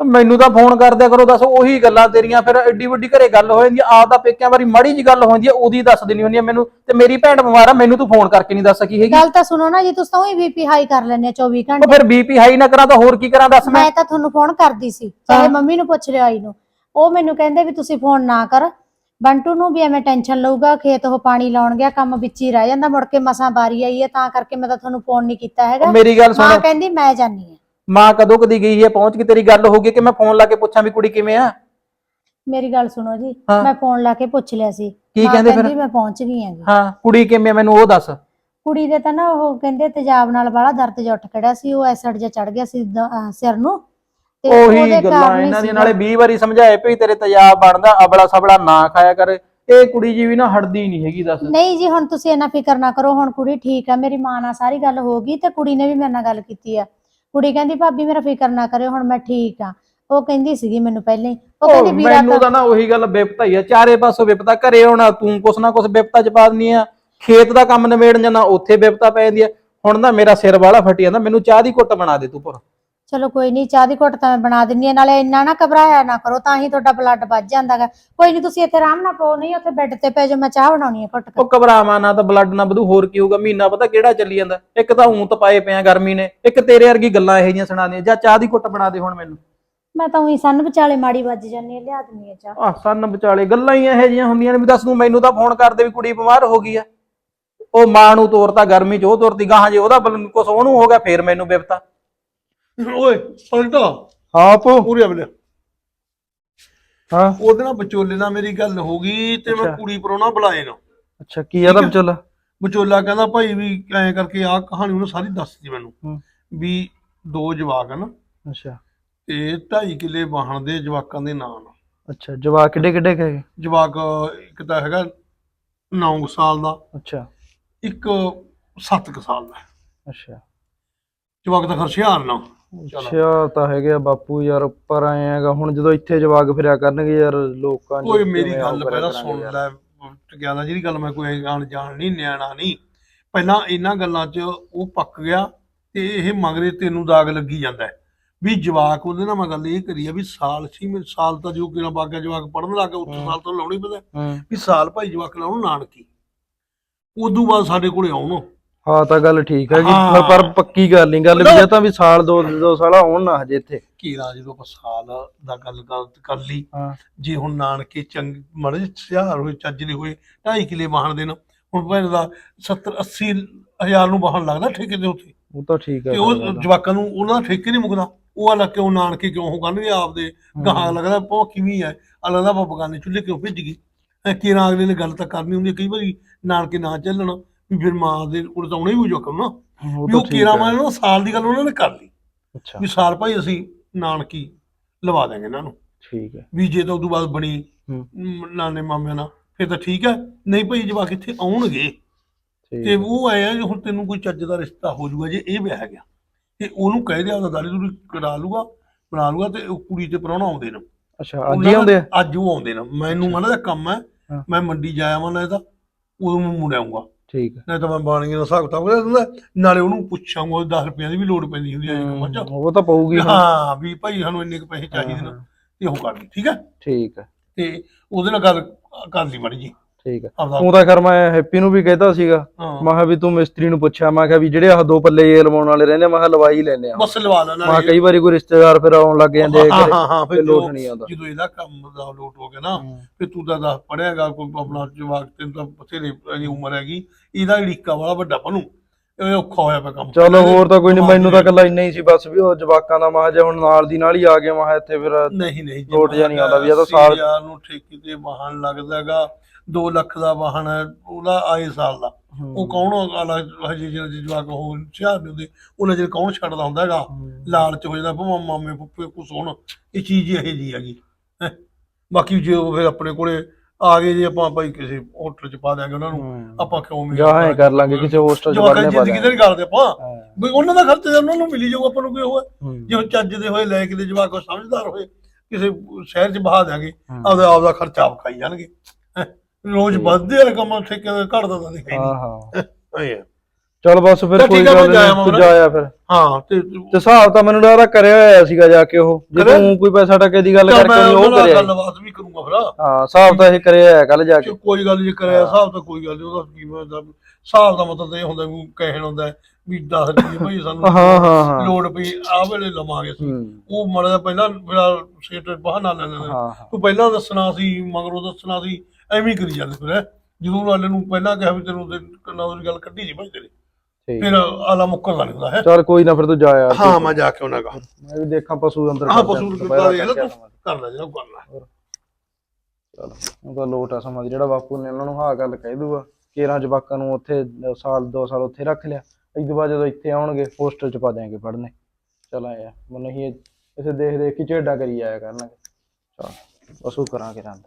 ਮੈਨੂੰ ਤਾਂ ਫੋਨ ਕਰ ਦਿਆ ਕਰੋ ਦੱਸ ਉਹੀ ਗੱਲਾਂ ਤੇਰੀਆਂ ਫਿਰ ਐਡੀ ਵੱਡੀ ਘਰੇ ਗੱਲ ਹੋ ਜਾਂਦੀ ਆ ਆਪ ਦਾ ਪੇਕਿਆਂ ਵਾਰੀ ਮਾੜੀ ਜੀ ਗੱਲ ਹੋ ਜਾਂਦੀ ਆ ਉਹਦੀ ਦੱਸ ਦੇਣੀ ਹੁੰਦੀ ਆ ਮੈਨੂੰ ਤੇ ਮੇਰੀ ਭੈਣ ਬਿਮਾਰ ਆ ਮੈਨੂੰ ਤੂੰ ਫੋਨ ਕਰਕੇ ਨਹੀਂ ਦੱਸ ਸਕੀ ਹੈਗੀ। ਗੱਲ ਤਾਂ ਸੁਣੋ ਨਾ ਜੀ ਤੁਸੀਂ ਤਾਂ ਹੀ ਬੀਪੀ ਹਾਈ ਕਰ ਲੈਂਦੇ ਆ 24 ਉਹ ਘੰਟੇ ਫਿਰ ਬੀਪੀ ਹਾਈ ਨਾ ਕਰਾਂ ਤਾਂ ਹੋਰ ਕੀ ਕਰਾਂ ਦੱਸ ਮੈਂ? ਮੈਂ ਤਾਂ ਤੁਹਾਨੂੰ ਫੋਨ ਕਰਦੀ ਸੀ ਚਾਹੇ ਹਾਂ। ਮੰਮੀ ਨੂੰ ਪੁੱਛ ਲਿਆ ਆਈ ਨੂੰ। ਉਹ ਮੈਨੂੰ ਕਹਿੰਦੇ ਵੀ ਤੁਸੀਂ ਫੋਨ ਨਾ ਕਰ। ਬੰਟੂ ਨੂੰ ਵੀ ਐਵੇਂ ਟੈਨਸ਼ਨ ਲਊਗਾ ਖੇਤ ਉਹ ਪਾਣੀ ਲਾਉਣ ਗਿਆ ਕੰਮ ਵਿੱਚ ਹੀ ਰਹਿ ਜਾਂਦਾ ਮੁੜ ਕੇ ਮਸਾਂ ਬਾਰੀ ਆਈ ਹੈ ਤਾਂ ਕਰਕੇ ਮੈਂ ਤਾਂ ਤੁਹਾਨੂੰ ਫੋਨ ਨਹੀਂ ਕੀਤਾ ਹੈਗਾ। ਉਹ ਮੇਰੀ ਗੱਲ ਮਾਂ ਸੁਣ। ਕਹਿੰਦੀ ਮੈਂ ਜਾਨੀ ਆ। ਮਾਂ ਕਦੋਂ ਕਦੀ ਗਈ ਹੈ? ਪਹੁੰਚ ਕੇ ਤੇਰੀ ਗੱਲ ਹੋ ਗਈ ਕਿ ਮੈਂ ਫੋਨ ਲਾ ਕੇ ਪੁੱਛਾਂ ਵੀ ਕੁੜੀ ਕਿਵੇਂ ਆ? ਮੇਰੀ ਗੱਲ ਸੁਣੋ ਜੀ ਹਾਂ। ਮੈਂ ਫੋਨ ਲਾ ਕੇ ਪੁੱਛ ਲਿਆ ਸੀ। ਕੀ ਮਾਂ ਕਹਿੰਦੇ ਫਿਰ? ਕਹਿੰਦੀ ਮੈਂ ਪਹੁੰਚ ਗਈ ਹੈਗੀ। ਹਾਂ ਕੁੜੀ ਕਿਵੇਂ ਆ? ਮੈਨੂੰ ਉਹ ਦੱਸ। ਕੁੜੀ ਦੇ ਤਾਂ ਨਾ ਉਹ ਕਹਿੰਦੇ ਤੇਜ਼ਾਬ ਨਾਲ ਬਾਹਲਾ ਦਰਦ ਜਿਹਾ ਉੱਠ ਖੜਿਆ ਸੀ ਉਹ ਐਸਿਡ ਜਿਹਾ ਚੜ ਗਿਆ ਸੀ ਦ- ਅਹ ਸਿਰ ਨੂੰ। ਤੇ ਉਹੀ ਉਹਦੇ ਗੱਲਾਂ ਕਾਰਨ ਹੀ ਇਹਨਾਂ ਦੀ ਸੀਗਾ। ਨਾਲੇ 20 ਵਾਰੀ ਸਮਝਾਏ ਭਈ ਤੇਰੇ ਤੇਜ਼ਾਬ ਬਣਦਾ ਅਬਲਾ ਸਬਲਾ ਨਾ ਖਾਇਆ ਕਰ। ਇਹ ਕੁੜੀ ਜੀ ਵੀ ਨਾ ਹਟਦੀ ਨਹੀਂ ਹੈਗੀ ਦੱਸ। ਨਹੀਂ ਜੀ ਹੁਣ ਤੁਸੀਂ ਇੰਨਾ ਫਿਕਰ ਨਾ ਕਰੋ ਹੁਣ ਕੁੜੀ ਠੀਕ ਆ ਮੇਰੀ ਮਾਂ ਨਾਲ ਸਾਰੀ ਗੱਲ ਹੋ ਗਈ ਤੇ ਕੁੜੀ ਨੇ ਵੀ ਮੇਰੇ ਨਾਲ ਗੱਲ ਕੀਤੀ ਆ। ਕੁੜੀ ਕਹਿੰਦੀ ਭਾਬੀ ਮੇਰਾ ਫਿਕਰ ਨਾ ਕਰਿਓ ਹੁਣ ਮੈਂ ਠੀਕ ਆ। ਉਹ ਕਹਿੰਦੀ ਸੀਗੀ ਮੈਨੂੰ ਪਹਿਲਾਂ ਹੀ। ਉਹ ਕਹਿੰਦੀ ਵੀਰਾ ਮੈਨੂੰ ਤਾਂ ਤਾਂ ਨਾ ਉਹੀ ਗੱਲ ਵਿਪਤਾ ਹੀ ਆ। ਚਾਰੇ ਪਾਸੋਂ ਵਿਪਤਾ ਘਰੇ ਆਉਣਾ ਤੂੰ ਕੁਛ ਨਾ ਕੁਛ ਵਿਪਤਾ ਚ ਪਾ ਦਿੰਦੀ ਆ। ਖੇਤ ਦਾ ਕੰਮ ਨਿਬੇੜਨ ਜਾਣਾ ਉੱਥੇ ਵਿਪਤਾ ਪੈ ਜਾਂਦੀ ਆ। ਹੁਣ ਨਾ ਮੇਰਾ ਸਿਰ ਵਾਲਾ ਫਟੀ ਜਾਂਦਾ ਮੈਨੂੰ ਚਾਹ ਦੀ ਘੁੱਟ ਬਣਾ ਦੇ ਤੂੰ ਪੁਰ ਚਲੋ ਕੋਈ ਨਹੀਂ ਚਾਹ ਦੀ ਘੁੱਟ ਤਾਂ ਮੈਂ ਬਣਾ ਦਿੰਨੀ ਆ ਨਾਲੇ ਇੰਨਾ ਨਾ ਘਬਰਾਇਆ ਨਾ ਕਰੋ ਤਾਂ ਹੀ ਤੁਹਾਡਾ ਬਲੱਡ ਵੱਜ ਜਾਂਦਾਗਾ। ਕੋਈ ਨਹੀਂ ਤੁਸੀਂ ਇੱਥੇ ਆਰਾਮ ਨਾਲ ਪਓ ਨਹੀਂ ਉੱਥੇ ਬੈੱਡ ਤੇ ਪੈ ਜਾਓ ਮੈਂ ਚਾਹ ਬਣਾਉਣੀ ਆ ਘੁੱਟ ਕੇ ਉਹ ਘਬਰਾਵਾਂ ਨਾ ਤਾਂ ਬਲੱਡ ਨਾ ਵਧੂ ਹੋਰ ਕੀ ਹੋਊਗਾ ਮਹੀਨਾ ਪਤਾ ਕਿਹੜਾ ਚੱਲੀ ਜਾਂਦਾ। ਇੱਕ ਤਾਂ ਊਂ ਤਪਾਏ ਪਿਆ ਗਰਮੀ ਨੇ ਇੱਕ ਤੇਰੇ ਵਰਗੀ ਗੱਲਾਂ ਇਹੋ ਜਿਹੀਆਂ ਸੁਣਾ ਦੀਆਂ ਜਾਂ ਚਾਹ ਦੀ ਘੁੱਟ ਬਣਾ ਦੇ ਹੁਣ ਮੈਨੂੰ। ਮੈਂ ਤਾਂ ਉਹੀ ਸੰਨ ਵਿਚਾਲੇ ਮਾੜੀ ਵੱਜ ਜਾਂਦੀ ਆ ਲਿਆ ਦਿੰਨੀ ਆ ਚਾਹ। ਆਹ ਸੰਨ ਵਿਚਾਲੇ ਗੱਲਾਂ ਹੀ ਇਹੋ ਜਿਹੀਆਂ ਹੁੰਦੀਆਂ ਨੇ ਵੀ ਦੱਸ ਤੂੰ ਮੈਨੂੰ ਤਾਂ ਫੋਨ ਕਰਦੇ ਵੀ ਕੁੜੀ ਬਿਮਾਰ ਹੋ ਗਈ ਆ। ਉਹ ਮਾਂ ਨੂੰ ਤੋਰਤਾ ਗਰਮੀ ਚ ਉਹ ਤੋਰਤੀ ਗਾਹਾਂ ਜੇ ਉਹਦਾ ਬਲ- ਕੁਛ ਉਹਨੂੰ ਹੋ ਗਿਆ ਫੇਰ ਮੈਨੂੰ ਬਿਪਤਾ। ਓਏ ਪਲਟਾ। ਹਾਂ ਪੋ ਪੂਰੇ ਅਬਲੇ ਹਾਂ। ਉਹਦੇ ਨਾਲ ਵਿਚੋਲੇ ਨਾਲ ਮੇਰੀ ਗੱਲ ਹੋ ਗਈ ਤੇ ਮੈਂ ਅੱਛਾ। ਕੁੜੀ ਪਰੋਣਾ ਬੁਲਾਏ ਨਾ। ਅੱਛਾ ਕੀ ਆਦਾ ਠੀਕ ਆ। ਵਿਚੋਲਾ? ਵਿਚੋਲਾ ਕਹਿੰਦਾ ਭਾਈ ਵੀ ਐਂ ਕਰਕੇ ਆਹ ਕਹਾਣੀ ਉਹਨੇ ਸਾਰੀ ਦੱਸਤੀ ਮੈਨੂੰ ਹੂੰ। ਵੀ ਦੋ ਜਵਾਕ ਹਨ ਅੱਛਾ। ਤੇ ਢਾਈ ਕਿੱਲੇ ਵਾਹਣ ਦੇ ਜਵਾਕਾਂ ਦੇ ਨਾਂ ਨੇ। ਅੱਛਾ ਕਿੱਡੇ ਕਿੱਡੇ ਜਵਾਕ ਇੱਕ ਤਾਂ ਹੈਗਾ 9 ਸਾਲ ਦਾ। ਅੱਛਾ। ਇੱਕ 7 ਸਾਲ ਦਾ। ਅੱਛਾ। ਜਵਾਕ ਤਾਂ ਖਰਸ਼ਿਆਰ ਨਾ। ਅੱਛਾ ਤਾਂ ਹੈਗੇ ਆ ਬਾਪੂ ਯਾਰ ਉੱਪਰ ਆਏ ਹੈਗਾ ਹੁਣ ਜਦੋਂ ਇੱਥੇ ਜਵਾਕ ਫਿਰਿਆ ਕਰਨਗੇ ਯਾਰ ਲੋਕਾਂ ਚ ਓਏ ਮੇਰੀ ਗੱਲ ਪਹਿਲਾਂ ਸੁਣ। ਲੈ ਟਕਿਆਣਾ ਜਿਹੜੀ ਗੱਲ ਮੈਂ ਕੋਈ ਜਾਣ ਜਾਣ ਨਹੀਂ ਨਿਆਣਾ ਨਹੀਂ ਪਹਿਲਾਂ ਇਹਨਾਂ ਗੱਲਾਂ 'ਚ ਉਹ ਪੱਕ ਗਿਆ ਤੇ ਇਹ ਮਗਰੇ ਤੈਨੂੰ ਦਾਗ ਲੱਗੀ ਜਾਂਦਾ। ਵੀ ਜਵਾਕ ਉਹਦੇ ਨਾਲ ਮੈਂ ਗੱਲ ਇਹ ਕਰੀ ਆ ਵੀ ਸਾਲ ਛੀ ਮਹੀਨੇ ਸਾਲ ਤਾਂ ਜੋ ਕਿਹੜਾ ਬਾਗਾ ਜਵਾਕ ਪੜਨ ਲੱਗ ਗਿਆ ਉੱਥੇ ਹੂੰ। ਸਾਲ ਤਾਂ ਲਾਉਣੀ ਪੈਂਦਾ ਹੂੰ ਵੀ ਸਾਲ ਭਾਈ ਜਵਾਕ ਲਾਉਣ ਨਾਨਕੀ ਉਦੋਂ ਬਾਅਦ ਸਾਡੇ ਕੋਲੇ ਆਉਣ ਹਾਂ ਤਾਂ ਗੱਲ ਠੀਕ ਹੈਗੀ ਹਾਂ। ਪਰ- ਪਰ ਪੱਕੀ ਗੱਲ ਨਹੀਂ ਗੱਲ ਵੀ ਤਾਂ ਵੀ ਸਾਲ ਦੋ ਦੋ ਸਾਲ ਆਉਣ ਨਾ ਹਜੇ ਇੱਥੇ। ਕੀਰਾ ਜਦੋਂ ਆਪਾਂ ਸਾਲ ਦਾ ਗੱਲ ਕਰ- ਕਰ ਲਈ ਹਾਂ। ਜੇ ਹੁਣ ਨਾਨਕੇ ਚੰਗ ਮੜੇ ਹਜ਼ਾਰ ਹੋਏ ਚੱਜ ਦੇ ਹੋਏ ਢਾਈ ਕਿਲੇ ਵਾਹਣ ਦੇਣ ਹੁਣ ਭੈਣ ਦਾ 70 80 ਹਜ਼ਾਰ ਨੂੰ ਵਾਹਣ ਲੱਗਦਾ ਠੇਕੇ ਦੇ ਉੱਤੇ। ਉਹ ਤਾਂ ਠੀਕ ਹੈ ਤੇ ਉਹ ਜਵਾਕਾਂ ਨੂੰ ਉਹਨਾਂ ਦਾ ਠੇਕੇ ਨਹੀਂ ਮੁੱਕਦਾ। ਉਹ ਵਾਲਾ ਕਿਉਂ ਨਾਨਕੇ ਕਿਉਂ ਉਹ ਕਰਨਗੇ ਆਪਦੇ? ਗਾਹਾਂ ਲੱਗਦਾ ਭੌ ਕਿਵੇਂ ਹੈ ਅਲਾ ਦਾ ਬਗਾਨੇ ਚੁੱਲ੍ਹੇ ਕਿਉਂ ਭਿੱਜ ਗਈ? ਐ ਕੀਰਾ ਅਗਲੇ ਨੇ ਗੱਲ ਤਾਂ ਕਰਨੀ ਹੁੰਦੀ ਹੈ ਕਈ ਵਾਰੀ ਨਾਨਕੇ ਨਾ ਚੱਲਣ। ਵੀ ਫਿਰ ਮਾਂ ਦੇ ਉੜ ਤਾਂ ਆਉਣਾ ਹੀ ਜੋਕਮ ਨਾ। ਉਹ ਵੀ ਤਾਂ ਉਹ ਠੀਕ ਕੀਰਾ ਹੈ। ਮਾਂ ਨੂੰ ਸਾਲ ਦੀ ਗੱਲ ਉਹਨਾਂ ਨੇ ਕਰ ਲਈ। ਅੱਛਾ। ਵੀ ਸਾਲ ਭਾਈ ਅਸੀਂ ਨਾਨਕੀ ਲਵਾ ਦਾਂਗੇ ਇਹਨਾਂ ਨੂੰ। ਠੀਕ ਹੈ। ਵੀ ਜੇ ਤਾਂ ਉਦੋਂ ਬਾਅਦ ਬਣੀ ਹੂੰ। ਮ- ਨਾਨੇ ਮਾਮਿਆਂ ਨਾਲ ਫਿਰ ਤਾਂ ਠੀਕ ਹੈ। ਨਹੀਂ ਭਾਈ ਜਵਾਕ ਇੱਥੇ ਆਉਣਗੇ। ਠੀਕ ਤੇ ਹੈ। ਉਹ ਆਇਆ ਜੇ ਹੁਣ ਤੈਨੂੰ ਕੋਈ ਚੱਜ ਦਾ ਰਿਸ਼ਤਾ ਹੋ ਜਾਊਗਾ ਜੇ ਇਹ ਵਿਆਹ ਗਿਆ ਤੇ ਉਹਨੂੰ ਕਹਿ ਦਿਆ ਉਹਦਾ ਦਾੜੀ ਦੂੜੀ ਕਰਾ ਲੂਗਾ ਬਣਾ ਲੂਗਾ ਤੇ ਉਹ ਕੁੜੀ ਤੇ ਪ੍ਰਾਹੁਣਾ ਆਉਂਦੇ ਨੇ। ਅੱਛਾ ਅੱਜ ਹੀ ਆਉਂਦੇ ਆ? ਅੱਜ ਉਹ ਆਉਂਦੇ ਨੇ। ਮੈਨੂੰ ਮਾੜਾ ਦਾ ਕੰਮ ਹੈ ਹਾਂ। ਮੈਂ ਮੰਡੀ ਜਾਇਆ ਮੈਂ ਨਾ ਤਾਂ ਉਦੋਂ ਮੈਂ ਮੁੜ ਆਊਂਗਾ। ਠੀਕ ਹੈ। ਨਹੀਂ ਤਾਂ ਮੈਂ ਬਾਣੀਏ ਦਾ ਹਿਸਾਬ ਕਿਤਾਬ ਕਰ ਦਿੰਦਾ ਨਾਲੇ ਉਹਨੂੰ ਪੁੱਛਾਂਗਾ 10 ਰੁਪਈਆਂ ਦੀ ਵੀ ਲੋੜ ਪੈਂਦੀ ਹੁੰਦੀ ਹੈ ਇੱਕ ਮੱਝ। ਉਹ ਤਾਂ ਪਊਗੀ। ਹਾਂ ਵੀ ਭਾਈ ਸਾਨੂੰ ਇੰਨੇ ਕੁ ਪੈਸੇ ਚਾਹੀਦੇ ਨੇ ਤੇ ਉਹ ਕਰ ਲਈ ਠੀਕ ਹੈ? ਠੀਕ ਹੈ। ਤੇ ਉਹਦੇ ਨਾਲ ਗੱਲ ਕਰ ਲਈ ਮਾੜੀ ਜੀ ਠੀਕ ਹੈ ਆਪਦਾ। ਉਹ ਤਾਂ ਖਰ ਮੈਂ ਹੈਪੀ ਨੂੰ ਵੀ ਕਹਿਤਾ ਸੀਗਾ। ਹਾਂ। ਮੈਂ ਕਿਹਾ ਵੀ ਤੂੰ ਮਿਸਤਰੀ ਨੂੰ ਪੁੱਛਿਆ। ਮੈਂ ਕਿਹਾ ਵੀ ਜਿਹੜੇ ਆਹ ਦੋ ਪੱਲੇ ਜੇ ਲਵਾਉਣ ਵਾਲੇ ਰਹਿੰਦੇ ਮੈਂ ਕਿਹਾ ਲਵਾਈ ਲੈਨੇ ਆ। ਬਸ ਲਵਾ ਲੈਣਾ ਮੈਂ ਕਿਹਾ ਕਈ ਵਾਰੀ ਕੋਈ ਰਿਸ਼ਤੇਦਾਰ ਫਿਰ ਆਉਣ ਲੱਗ ਜਾਂਦੇ ਆ ਹਾਂ ਘਰੇ, ਹਾਂ ਹਾਂ ਫਿਰ ਲੋਟ ਜਦੋਂ- ਨਹੀਂ ਆਉਂਦਾ। ਜਦੋਂ ਇਹਦਾ ਕੰਮ ਦਾ ਲੋਟ ਹੋ ਗਿਆ ਨਾ। ਫਿਰ ਤੂੰ ਤਾਂ ਦੱਸ ਪੜਿਆਗਾ ਕੋਈ ਆਪਣਾ ਜਵਾਕ ਤੈਨੂੰ ਤਾਂ ਬਥੇਰੇ ਅਜੇ ਉਮਰ ਹੈਗੀ। ਇਹਦਾ ਢੀਕਾ ਵਾਲਾ ਵੱਡਾ ਬਣੂ। ਇਹ ਔਖਾ ਹੋਇਆ ਪਿਆ ਕੰਮ। ਚਲੋ ਹੋਰ ਤਾਂ ਕੋਈ ਨਹੀਂ ਮੈਨੂੰ ਤਾਂ ਦੇ- ਇਕੱਲਾ ਇੰਨਾ ਹੀ ਸੀ ਬਸ ਵੀ ਉਹ ਜਵਾਕਾਂ ਦਾ ਮਾਹ ਜੇ ਹੁਣ ਨਾਲ ਦੀ ਨਾਲ ਹੀ ਆ ਗਿਆ ਮਾਹ ਇੱਥੇ ਫਿਰ ਨਹੀਂ ਨਹੀਂ ਲੋਟ ਜਿਹਾ ਨਹੀਂ ਆਉਂਦਾ ਵੀ ਇਹ ਤਾਂ ਸਾਲ- ਹਜ਼ਾਰ ਨੂੰ ਠੇਕੇ ਤੇ ਵਾਹਨ ਲੱਗਦਾਗਾ 2 ਲੱਖ ਦਾ ਵਾਹਨ ਹੈ ਉਹਦਾ ਆਏ ਸਾਲ ਦਾ। ਉਹ ਕੌਣ ਆਲਾ ਹਜੇ ਜਿਹੜੇ ਜਵਾਕ ਉਹ ਸ਼ਹਿਰ ਦੇ ਹੁੰਦੇ। ਉਹਨਾਂ ਜਿਹੜੇ ਕੌਣ ਛੱਡਦਾ ਹੁੰਦਾ ਹੈਗਾ? ਲਾਲਚ ਹੋ ਜਾਂਦਾ ਭਾਵੇਂ ਮਾਮੇ ਫੁੱਫੇ ਕੁਛ ਹੋਣ। ਇਹ ਚੀਜ਼ ਹੀ ਇਹੋ ਜੀ ਹੈਗੀ। ਹੈਂ। ਬਾਕੀ ਜੇ ਉਹ ਫਿਰ ਆਪਣੇ ਕੋਲੇ ਆ ਗਏ ਜੇ ਆਪਾਂ ਭਾਈ ਕਿਸੇ ਹੋਟਲ ਚ ਪਾ ਦਿਆਂਗੇ ਉਹਨਾਂ ਨੂੰ। ਹੂੰ। ਆਪਾਂ ਕਿਉਂ ਵੀ ਜਾਂ ਐ ਕਰ ਲਾਂਗੇ ਕਿਸੇ ਹੋਸਟਲ ਚ ਦੀ ਪਾ ਜ਼ਿੰਦਗੀ ਤੇ ਨਹੀਂ ਕਰਦੇ ਆਪਾਂ। ਹਾਂ। ਵੀ ਉਹਨਾਂ ਦਾ ਖਰਚਾ ਉਹਨਾਂ ਨੂੰ ਮਿਲੀ ਜਾਊਗਾ ਆਪਾਂ ਨੂੰ ਕੀ ਹੋਇਆ ਹੂੰ। ਜੇ ਉਹ ਚੱਜ ਦੇ ਹੋਏ ਲੈ ਕੇ ਦੇ ਜਵਾਕ ਉਹ ਸਮਝਦਾਰ ਹੋਏ ਕਿਸੇ ਸ਼ਹਿਰ ਚ ਬਹਾ ਦਿਆਂਗੇ ਹੂੰ। ਆਪਦਾ ਆਪਦਾ ਖਰਚਾ ਆਪ ਖਾਈ ਜਾਣਗੇ। ਹੈਂ। ਰੋਜ਼ ਵੱਧਦੇ ਰਕਮਾਂ ਠੇਕੇ ਦਾ ਘਟਦਾ ਤਾਂ ਨਹੀਂ। ਹਾਂ ਹਾਂ। ਹੈ ਚਲ ਬਸ ਫਿਰ ਕੋਈ ਠੀਕ ਆ, ਗੱਲ ਜਾਇਆ ਨਹੀਂ ਤੂੰ। ਜਾਇਆ ਫਿਰ। ਹਾਂ ਤੇ ਤੇ ਹਿਸਾਬ ਤਾਂ ਮੈਨੂੰ ਲੱਗਦਾ ਕਰਿਆ ਹੋਇਆ ਸੀਗਾ ਜਾ ਕੇ ਉਹ। ਜੇ ਕਰਿਆ? ਤੂੰ ਕੋਈ ਪੈਸਾ ਟਕੇ ਦੀ ਗੱਲ ਚੱਲ ਕਰਕੇ ਮੈਂ ਨਹੀਂ ਉਹ ਨਾਲ ਕਰਿਆ। ਗੱਲਬਾਤ ਵੀ ਕਰੂੰਗਾ ਫਿਰ। ਹਾਂ ਹਿਸਾਬ ਤਾਂ ਇਹ ਕਰਿਆ ਹੋਇਆ ਕੱਲ ਜਾ ਕੇ। ਕੋਈ ਗੱਲ ਜੇ ਕਰਿਆ ਹਿਸਾਬ ਤਾਂ ਕੋਈ ਗੱਲ ਨਹੀਂ ਉਹਦਾ ਕੀ ਦਾ ਹਿਸਾਬ ਦਾ ਮਤਲਬ ਤਾਂ ਇਹ ਹੁੰਦਾ ਵੀ ਕਹਿਣ ਹੁੰਦਾ ਵੀ 10 ਰੁਪਏ ਭਾਈ ਸਾਨੂੰ ਹਾਂ ਹਾਂ ਹਾਂ ਲੋੜ ਪਈ ਆ ਵੇਲੇ ਲਵਾਂਗੇ ਅਸੀਂ। ਹੂੰ, ਉਹ ਮੜਾ ਜਿਹਾ ਪਹਿਲਾਂ ਫਿਰ ਸੇਟ ਬਹਾਨਾ ਲੈ। ਹਾਂ ਹਾਂ। ਤੂੰ ਪਹਿਲਾਂ ਦੱਸਣਾ ਸੀ ਮਗਰੋਂ ਦੱਸਣਾ ਸੀ ਐਵੇਂ ਹੀ ਕਰੀ ਜਾਂਦੇ ਫਿਰ ਹੈਂ। ਜਦੋਂ ਵਾਲੇ ਨੂੰ ਪਹਿਲਾਂ ਕਿਹਾ ਵੀ ਤੈਨੂੰ ਤੇ ਕੰਨਾਂ ਦੀ ਗੱਲ ਕੱਢੀ ਸੀ ਭਾਈ ਤੇਰੇ ਠੀਕ। ਫਿਰ ਆਲਾ ਨਹੀਂ ਹੁੰਦਾ ਹੈ। ਚਲ ਕੋਈ ਨਾ ਫਿਰ ਤੂੰ ਜਾਇਆ ਹਾਂ ਮੈਂ ਜਾ ਕੇ ਉਹਨਾਂ ਦਾ ਮੈਂ ਵੀ ਦੇਖਾਂ ਪਸ਼ੂ ਅੰਦਰ ਹਾਂ ਕਰਦੇ ਪਸ਼ੂ ਆ, ਨੂੰ ਦੁਪਹਿਰਾ ਦੇਖ ਲੈ ਕਰਕੇ ਤੂੰ। ਕਰ ਲੈ ਜਿਹੜਾ ਕਰਨਾ। ਚਲੋ ਉਹਦਾ ਲੋਟ ਆ ਸਮਾਂ ਜਿਹੜਾ ਬਾਪੂ ਨੇ ਉਹਨਾਂ ਨੂੰ ਹਾਂ ਗੱਲ ਕਹਿ ਦੂਗਾ ਕੇਰਾਂ ਜਵਾਕਾਂ ਨੂੰ ਉੱਥੇ ਸਾਲ ਦੋ ਸਾਲ ਉੱਥੇ ਰੱਖ ਲਿਆ। ਇਸ ਤੋਂ ਬਾਅਦ ਜਦੋਂ ਇੱਥੇ ਆਉਣਗੇ ਹੋਸਟਲ ਚ ਪਾ ਦਿਆਂਗੇ ਪੜ੍ਹਨੇ। ਚਲ ਆਇਆ ਮੈਂ ਨਹੀਂ ਇਹ- ਇਸੇ ਦੇਖ ਦੇਖ ਕੇ ਝੇਡਾ ਕਰੀ ਆਇਆ ਕਰਨਗੇ। ਚਲ ਪਸ਼ੂ ਕਰਾਂਗੇ ਰੰਦ